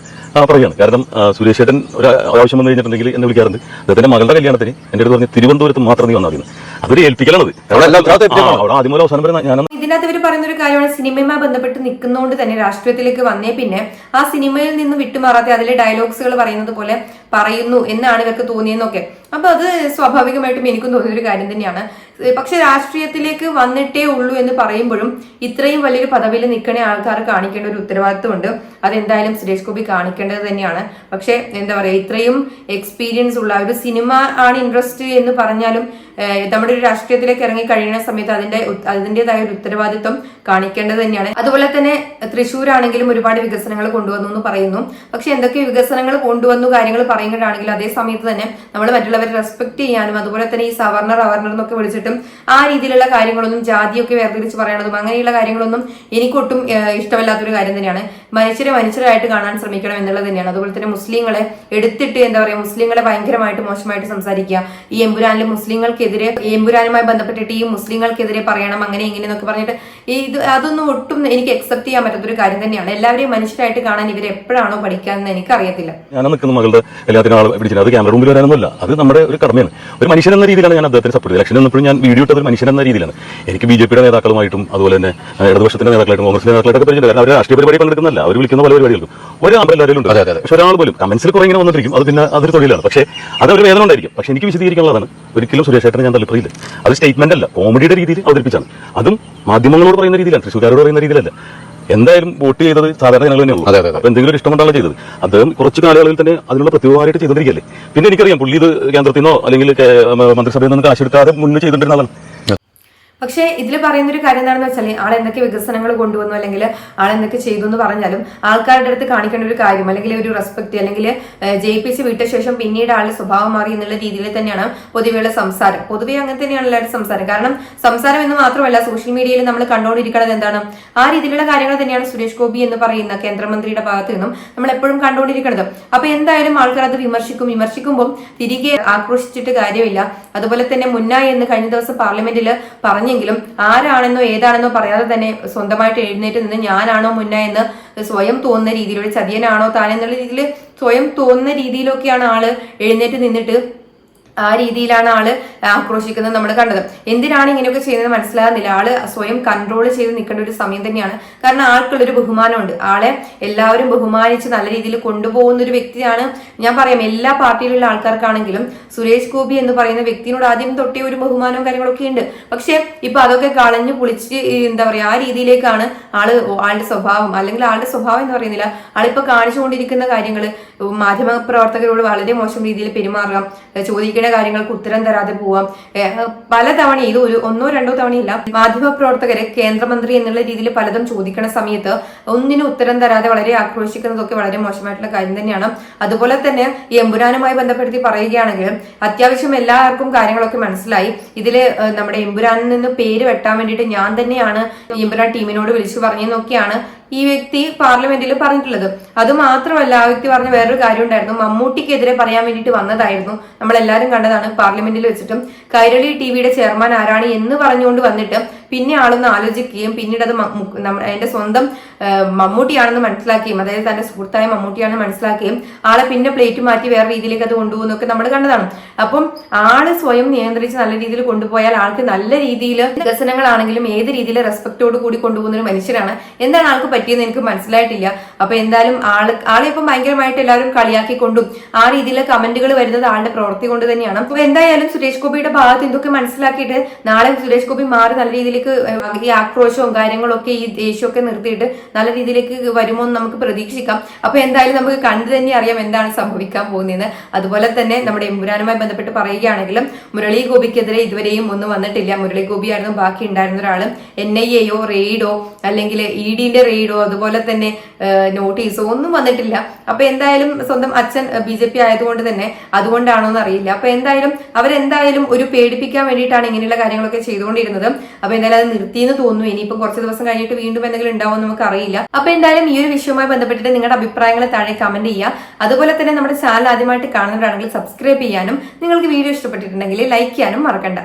പറയുകയാണ്. കാരണം സുരേഷ് ചേട്ടൻ ഒരു ആവശ്യം വന്നു കഴിഞ്ഞിട്ടുണ്ടെങ്കിൽ എന്നെ വിളിക്കാറുണ്ട്. അദ്ദേഹത്തിന്റെ മകളുടെ കല്യാണത്തിന് എന്റെ അടുത്ത് പറഞ്ഞ് തിരുവനന്തപുരത്ത് മാത്രം നീ വന്നാൽ അതൊരു ഏൽപ്പിക്കലാണത്. ആദ്യം മുതൽ അവസാനം വരെ ഞാൻ ഇതിനകത്ത് ഇവർ പറയുന്ന ഒരു കാര്യമാണ് സിനിമയുമായി ബന്ധപ്പെട്ട് നിൽക്കുന്നതുകൊണ്ട് തന്നെ രാഷ്ട്രീയത്തിലേക്ക് വന്നേ പിന്നെ ആ സിനിമയിൽ നിന്ന് വിട്ടുമാറാതെ അതിലെ ഡയലോഗ്സുകൾ പറയുന്നത് പോലെ പറയുന്നു എന്നാണ് ഇവർക്ക് തോന്നിയെന്നൊക്കെ. അപ്പൊ അത് സ്വാഭാവികമായിട്ടും എനിക്കും തോന്നിയ ഒരു കാര്യം തന്നെയാണ്. പക്ഷെ രാഷ്ട്രീയത്തിലേക്ക് വന്നിട്ടേ ഉള്ളൂ എന്ന് പറയുമ്പോഴും ഇത്രയും വലിയൊരു പദവിയിൽ നിൽക്കണ ആൾക്കാർ കാണിക്കേണ്ട ഒരു ഉത്തരവാദിത്വമുണ്ട്. അതെന്തായാലും സുരേഷ് ഗോപി കാണിക്കേണ്ടത് തന്നെയാണ്. പക്ഷെ എന്താ പറയാ ഇത്രയും എക്സ്പീരിയൻസ് ഉള്ള ഒരു സിനിമ ആണ് ഇൻട്രസ്റ്റ് എന്ന് പറഞ്ഞാലും നമ്മുടെ ഒരു രാഷ്ട്രീയത്തിലേക്ക് ഇറങ്ങി കഴിയുന്ന സമയത്ത് അതിന്റെ അതിന്റേതായ ഒരു ഉത്തരവാദിത്വം കാണിക്കേണ്ടത് തന്നെയാണ്. അതുപോലെ തന്നെ തൃശ്ശൂരാണെങ്കിലും ഒരുപാട് വികസനങ്ങൾ കൊണ്ടുവന്നു എന്ന് പറയുന്നു. പക്ഷെ എന്തൊക്കെ വികസനങ്ങൾ കൊണ്ടുവന്നു കാര്യങ്ങൾ പറയുകയാണെങ്കിൽ അതേ സമയത്ത് തന്നെ നമ്മൾ മറ്റുള്ളവരെ റെസ്പെക്ട് ചെയ്യാനും അതുപോലെ തന്നെ ഈ സവർണർ അവർണർ എന്നൊക്കെ വിളിച്ചിട്ടും ആ രീതിയിലുള്ള കാര്യങ്ങളൊന്നും ജാതിയൊക്കെ വേർതിരിച്ച് പറയണതും അങ്ങനെയുള്ള കാര്യങ്ങളൊന്നും എനിക്കൊട്ടും ഇഷ്ടമല്ലാത്തൊരു കാര്യം തന്നെയാണ്. മനുഷ്യരെ മനുഷ്യരായിട്ട് കാണാൻ ശ്രമിക്കണം എന്നുള്ളത് തന്നെയാണ്. അതുപോലെ തന്നെ മുസ്ലിങ്ങളെ എടുത്തിട്ട് എന്താ പറയുക മുസ്ലിങ്ങളെ ഭയങ്കരമായിട്ട് മോശമായിട്ട് സംസാരിക്കുക. ഈ എമ്പുരാനിൽ മുസ്ലിങ്ങൾക്കെതിരെ ഈ എമ്പുരാനുമായി ബന്ധപ്പെട്ടിട്ട് ഈ മുസ്ലിങ്ങൾക്കെതിരെ പറയണം അങ്ങനെ ഇങ്ങനെ എന്നൊക്കെ പറഞ്ഞിട്ട് ഈ ഇത് അതൊന്നും ഒട്ടും എനിക്ക് അക്സെപ്റ്റ് ചെയ്യാൻ പറ്റാത്തൊരു കാര്യം തന്നെയാണ്. എല്ലാവരെയും മനുഷ്യരായിട്ട് കാണാൻ ഇവർ എപ്പോഴാണോ പഠിക്കാന്ന് എനിക്കറിയത്തില്ല. ഞാൻ നിൽക്കുന്ന മകളുടെ. എല്ലാത്തിനും ആൾ പിടിച്ചില്ല. അത് ക്യാമറ മുമ്പിൽ വരാനൊന്നുമല്ല. അത് നമ്മുടെ ഒരു കടമയാണ്. ഒരു മനുഷ്യൻ എന്ന രീതിയിലാണ് ഞാൻ അദ്ദേഹത്തിന് സപ്പോർട്ട് ഇലക്ഷൻ എന്നപ്പോഴും ഞാൻ വീഡിയോ ഇട്ടത് ഒരു മനുഷ്യൻ എന്ന രീതിയിലാണ്. എനിക്ക് ബി ജെ പിയുടെ നേതാക്കളുമായിട്ടും അതുപോലെ തന്നെ ഇടതുപക്ഷത്തിന്റെ നേതാക്കളായിട്ടും കോൺഗ്രസിന്റെ നേതാക്കളായിട്ടൊക്കെ പരിചയം കാരണം അവർ രാഷ്ട്രീയ പരിപാടി പങ്കെടുക്കുന്നല്ല അവർ വിളിക്കുന്ന പല പരിപാടികൾക്കും ഒരാൾ എല്ലാവരും ഉണ്ട് അതെ, അതെ, അതെ. പക്ഷെ ഒരാൾ പോലും കമന്റ്സിൽ കുറെ ഇങ്ങനെ വന്നിരിക്കും അത് പിന്നെ അതൊരു തൊഴിലാണ്. പക്ഷേ അത് ഒരു വേദന ഉണ്ടായിരിക്കും പക്ഷെ എനിക്ക് വിശദീകരിക്കാനുള്ളതാണ്. ഒരിക്കലും സുരേഷ് ചേട്ടനെ ഞാൻ തള്ളിപ്പറിയില്ല അത് സ്റ്റേറ്റ്മെന്റ് അല്ല കോമഡിയുടെ രീതിയിൽ അവതരിപ്പിച്ചാണ്. അതും മാധ്യമങ്ങളോട് പറയുന്ന രീതിയിലാണ് തൃശ്ശൂർക്കാരോട് പറയുന്ന രീതിയിലല്ല. എന്തായാലും വോട്ട് ചെയ്തത് സാധാരണ ജനങ്ങൾ തന്നെയുള്ളൂ. അപ്പൊ എന്തെങ്കിലും ഇഷ്ടമുണ്ടാണ് ചെയ്തത്. അദ്ദേഹം കുറച്ച് കാലയളവിൽ തന്നെ അതിനുള്ള പ്രത്യേകമായിട്ട് ചെയ്തുകൊണ്ടിരിക്കല്ലേ പിന്നെ എനിക്കറിയാം പുള്ളി ഇത് കേന്ദ്രത്തിൽ നിന്നോ അല്ലെങ്കിൽ മന്ത്രിസഭയിൽ നിന്ന് കാശെടുക്കാതെ മുന്നേ ചെയ്തുകൊണ്ടിരുന്ന ആളാണ്. പക്ഷേ ഇതിൽ പറയുന്ന ഒരു കാര്യം എന്താണെന്ന് വെച്ചാൽ ആൾ എന്തൊക്കെ വികസനങ്ങൾ കൊണ്ടുവന്നു അല്ലെങ്കിൽ ആൾ എന്തൊക്കെ ചെയ്തു എന്ന് പറഞ്ഞാലും ആൾക്കാരുടെ അടുത്ത് കാണിക്കേണ്ട ഒരു കാര്യം അല്ലെങ്കിൽ ഒരു റെസ്പെക്ട് അല്ലെങ്കിൽ ജയിപ്പിച്ച് വിട്ട ശേഷം പിന്നീട് ആളുടെ സ്വഭാവം മാറി എന്നുള്ള രീതിയിൽ തന്നെയാണ് പൊതുവെയുള്ള സംസാരം. പൊതുവെ അങ്ങനെ തന്നെയാണ് എല്ലാവരും സംസാരം. കാരണം സംസാരം എന്ന് മാത്രമല്ല സോഷ്യൽ മീഡിയയിൽ നമ്മൾ കണ്ടുകൊണ്ടിരിക്കുന്നത് എന്താണ്? ആ രീതിയിലുള്ള കാര്യങ്ങൾ തന്നെയാണ് സുരേഷ് ഗോപി എന്ന് പറയുന്ന കേന്ദ്രമന്ത്രിയുടെ ഭാഗത്ത് നിന്നും നമ്മൾ എപ്പോഴും കണ്ടുകൊണ്ടിരിക്കുന്നത് അപ്പൊ എന്തായാലും ആൾക്കാർ അത് വിമർശിക്കും. വിമർശിക്കുമ്പോൾ തിരികെ ആക്രോശിച്ചിട്ട് കാര്യമില്ല. അതുപോലെ തന്നെ മുന്നായി എന്ന് കഴിഞ്ഞ ദിവസം പാർലമെന്റിൽ പറഞ്ഞെങ്കിലും ആരാണെന്നോ ഏതാണെന്നോ പറയാതെ തന്നെ സ്വന്തമായിട്ട് എഴുന്നേറ്റ് നിന്ന് ഞാനാണോ മുന്ന എന്ന് സ്വയം തോന്നുന്ന രീതിയിലൊരു ചതിയനാണോ താനെന്നുള്ള രീതിയിൽ സ്വയം തോന്നുന്ന രീതിയിലൊക്കെയാണ് ആൾ എഴുന്നേറ്റ് നിന്നിട്ട് ആ രീതിയിലാണ് ആൾ ആക്രോശിക്കുന്നത് നമ്മൾ കണ്ടത്. എന്തിനാണ് ഇങ്ങനെയൊക്കെ ചെയ്യുന്നത് മനസ്സിലാകുന്നില്ല. ആൾ സ്വയം കൺട്രോൾ ചെയ്ത് നിൽക്കേണ്ട ഒരു സമയം തന്നെയാണ്. കാരണം ആൾക്കുള്ളൊരു ബഹുമാനമുണ്ട്. ആളെ എല്ലാവരും ബഹുമാനിച്ച് നല്ല രീതിയിൽ കൊണ്ടുപോകുന്ന ഒരു വ്യക്തിയാണ് ഞാൻ പറയാം. എല്ലാ പാർട്ടിയിലുള്ള ആൾക്കാർക്കാണെങ്കിലും സുരേഷ് ഗോപി എന്ന് പറയുന്ന വ്യക്തിയോട് ആദ്യം തൊട്ടേ ഒരു ബഹുമാനവും കാര്യങ്ങളൊക്കെ ഉണ്ട്. പക്ഷെ ഇപ്പൊ അതൊക്കെ കളഞ്ഞു പൊളിച്ച് എന്താ പറയാ ആ രീതിയിലേക്കാണ് ആൾ ആളുടെ സ്വഭാവം. അല്ലെങ്കിൽ ആളുടെ സ്വഭാവം എന്ന് പറയുന്നില്ല. ആളിപ്പോ കാണിച്ചുകൊണ്ടിരിക്കുന്ന കാര്യങ്ങൾ മാധ്യമ പ്രവർത്തകരോട് വളരെ മോശം രീതിയിൽ പെരുമാറുക ചോദിക്കേണ്ട കാര്യങ്ങൾക്ക് ഉത്തരം തരാതെ പോവാം. പല പലതവണ ഇത് ഒരു ഒന്നോ രണ്ടോ തവണയില്ല. മാധ്യമ പ്രവർത്തകരെ കേന്ദ്രമന്ത്രി എന്നുള്ള രീതിയിൽ പലതും ചോദിക്കുന്ന സമയത്ത് ഒന്നിനും ഉത്തരം തരാതെ വളരെ ആക്രോശിക്കുന്നതൊക്കെ വളരെ മോശമായിട്ടുള്ള കാര്യം തന്നെയാണ്. അതുപോലെ തന്നെ ഈ എമ്പുരാനുമായി ബന്ധപ്പെടുത്തി പറയുകയാണെങ്കിൽ അത്യാവശ്യം എല്ലാവർക്കും കാര്യങ്ങളൊക്കെ മനസ്സിലായി. ഇതിൽ നമ്മുടെ എമ്പുരാനിൽ നിന്ന് പേര് വെട്ടാൻ വേണ്ടിയിട്ട് ഞാൻ തന്നെയാണ് എമ്പുരാൻ ടീമിനോട് വിളിച്ചു പറഞ്ഞെന്നൊക്കെയാണ് ഈ വ്യക്തി പാർലമെന്റിൽ പറഞ്ഞിട്ടുള്ളത്. അത് മാത്രമല്ല ആ വ്യക്തി പറഞ്ഞ വേറൊരു കാര്യം ഉണ്ടായിരുന്നു മമ്മൂട്ടിക്കെതിരെ പറയാൻ വേണ്ടിയിട്ട് വന്നതായിരുന്നു. നമ്മൾ എല്ലാവരും കണ്ടതാണ്. പാർലമെന്റിൽ വെച്ചിട്ടും കൈരളി ടി വിയുടെ ചെയർമാൻ ആരാണ് എന്ന് പറഞ്ഞുകൊണ്ട് വന്നിട്ട് പിന്നെ ആളൊന്ന് ആലോചിക്കുകയും പിന്നീട് അത് എന്റെ സ്വന്തം മമ്മൂട്ടിയാണെന്ന് മനസ്സിലാക്കുകയും അതായത് തന്റെ സുഹൃത്തായ മമ്മൂട്ടിയാണെന്ന് മനസ്സിലാക്കുകയും ആളെ പിന്നെ പ്ലേറ്റ് മാറ്റി വേറെ രീതിയിലേക്ക് അത് കൊണ്ടുപോകുന്നൊക്കെ നമ്മൾ കണ്ടതാണ്. അപ്പം ആൾ സ്വയം നിയന്ത്രിച്ച് നല്ല രീതിയിൽ കൊണ്ടുപോയാൽ ആൾക്ക് നല്ല രീതിയിൽ വികസനങ്ങളാണെങ്കിലും ഏത് രീതിയിൽ റെസ്പെക്റ്റോട് കൂടി കൊണ്ടുപോകുന്ന ഒരു മനുഷ്യരാണ്. എന്താണ് ആൾക്ക് പറ്റിയെന്ന് എനിക്ക് മനസ്സിലായിട്ടില്ല. അപ്പൊ എന്തായാലും ആൾ ആളെ ഇപ്പം ഭയങ്കരമായിട്ട് എല്ലാവരും കളിയാക്കിക്കൊണ്ടും ആ രീതിയിലെ കമന്റുകൾ വരുന്നത് ആളുടെ പ്രവൃത്തി കൊണ്ട് തന്നെയാണ്. അപ്പൊ എന്തായാലും സുരേഷ് ഗോപിയുടെ ഭാഗത്ത് ഇതൊക്കെ മനസ്സിലാക്കിയിട്ട് നാളെ സുരേഷ് ഗോപി മാറി നല്ല രീതിയിലേക്ക് ഈ ആക്രോശവും കാര്യങ്ങളൊക്കെ ഈ ദേഷ്യമൊക്കെ നിർത്തിയിട്ട് നല്ല രീതിയിലേക്ക് വരുമോ എന്ന് നമുക്ക് പ്രതീക്ഷിക്കാം. അപ്പൊ എന്തായാലും നമുക്ക് കണ്ടു തന്നെ അറിയാം എന്താണ് സംഭവിക്കാൻ പോകുന്നതെന്ന്. അതുപോലെ തന്നെ നമ്മുടെ എമ്പുരാനുമായി ബന്ധപ്പെട്ട് പറയുകയാണെങ്കിലും മുരളി ഗോപിക്കെതിരെ ഇതുവരെയും ഒന്നും വന്നിട്ടില്ല. മുരളി ഗോപിയായിരുന്നു ബാക്കി ഉണ്ടായിരുന്ന ഒരാൾ എൻ ഐ എയോ റെയ്ഡോ അല്ലെങ്കിൽ ഇ ഡിന്റെ റെയ്ഡോ അതുപോലെ തന്നെ നോട്ടീസോ ഒന്നും വന്നിട്ടില്ല. അപ്പൊ എന്തായാലും സ്വന്തം അച്ഛൻ ബി ജെ പി ആയതുകൊണ്ട് തന്നെ അതുകൊണ്ടാണോ എന്ന് അറിയില്ല. അപ്പൊ എന്തായാലും അവരെന്തായാലും ഒരു പേടിപ്പിക്കാൻ വേണ്ടിയിട്ടാണ് ഇങ്ങനെയുള്ള കാര്യങ്ങളൊക്കെ ചെയ്തുകൊണ്ടിരുന്നത്. അപ്പൊ എന്തായാലും അത് നിർത്തിയെന്ന് തോന്നുന്നു. ഇനിയിപ്പോ കുറച്ച് ദിവസം കഴിഞ്ഞിട്ട് വീണ്ടും എന്തെങ്കിലും ഉണ്ടാവും നമുക്ക് അറിയില്ല. അപ്പൊ എന്തായാലും ഈ ഒരു വിഷയവുമായി ബന്ധപ്പെട്ടിട്ട് നിങ്ങളുടെ അഭിപ്രായങ്ങൾ താഴെ കമന്റ് ചെയ്യുക. അതുപോലെ തന്നെ നമ്മുടെ ചാനൽ ആദ്യമായിട്ട് കാണുന്നവരാണെങ്കിൽ സബ്സ്ക്രൈബ് ചെയ്യാനും നിങ്ങൾക്ക് വീഡിയോ ഇഷ്ടപ്പെട്ടിട്ടുണ്ടെങ്കിൽ ലൈക്ക് ചെയ്യാനും മറക്കണ്ട.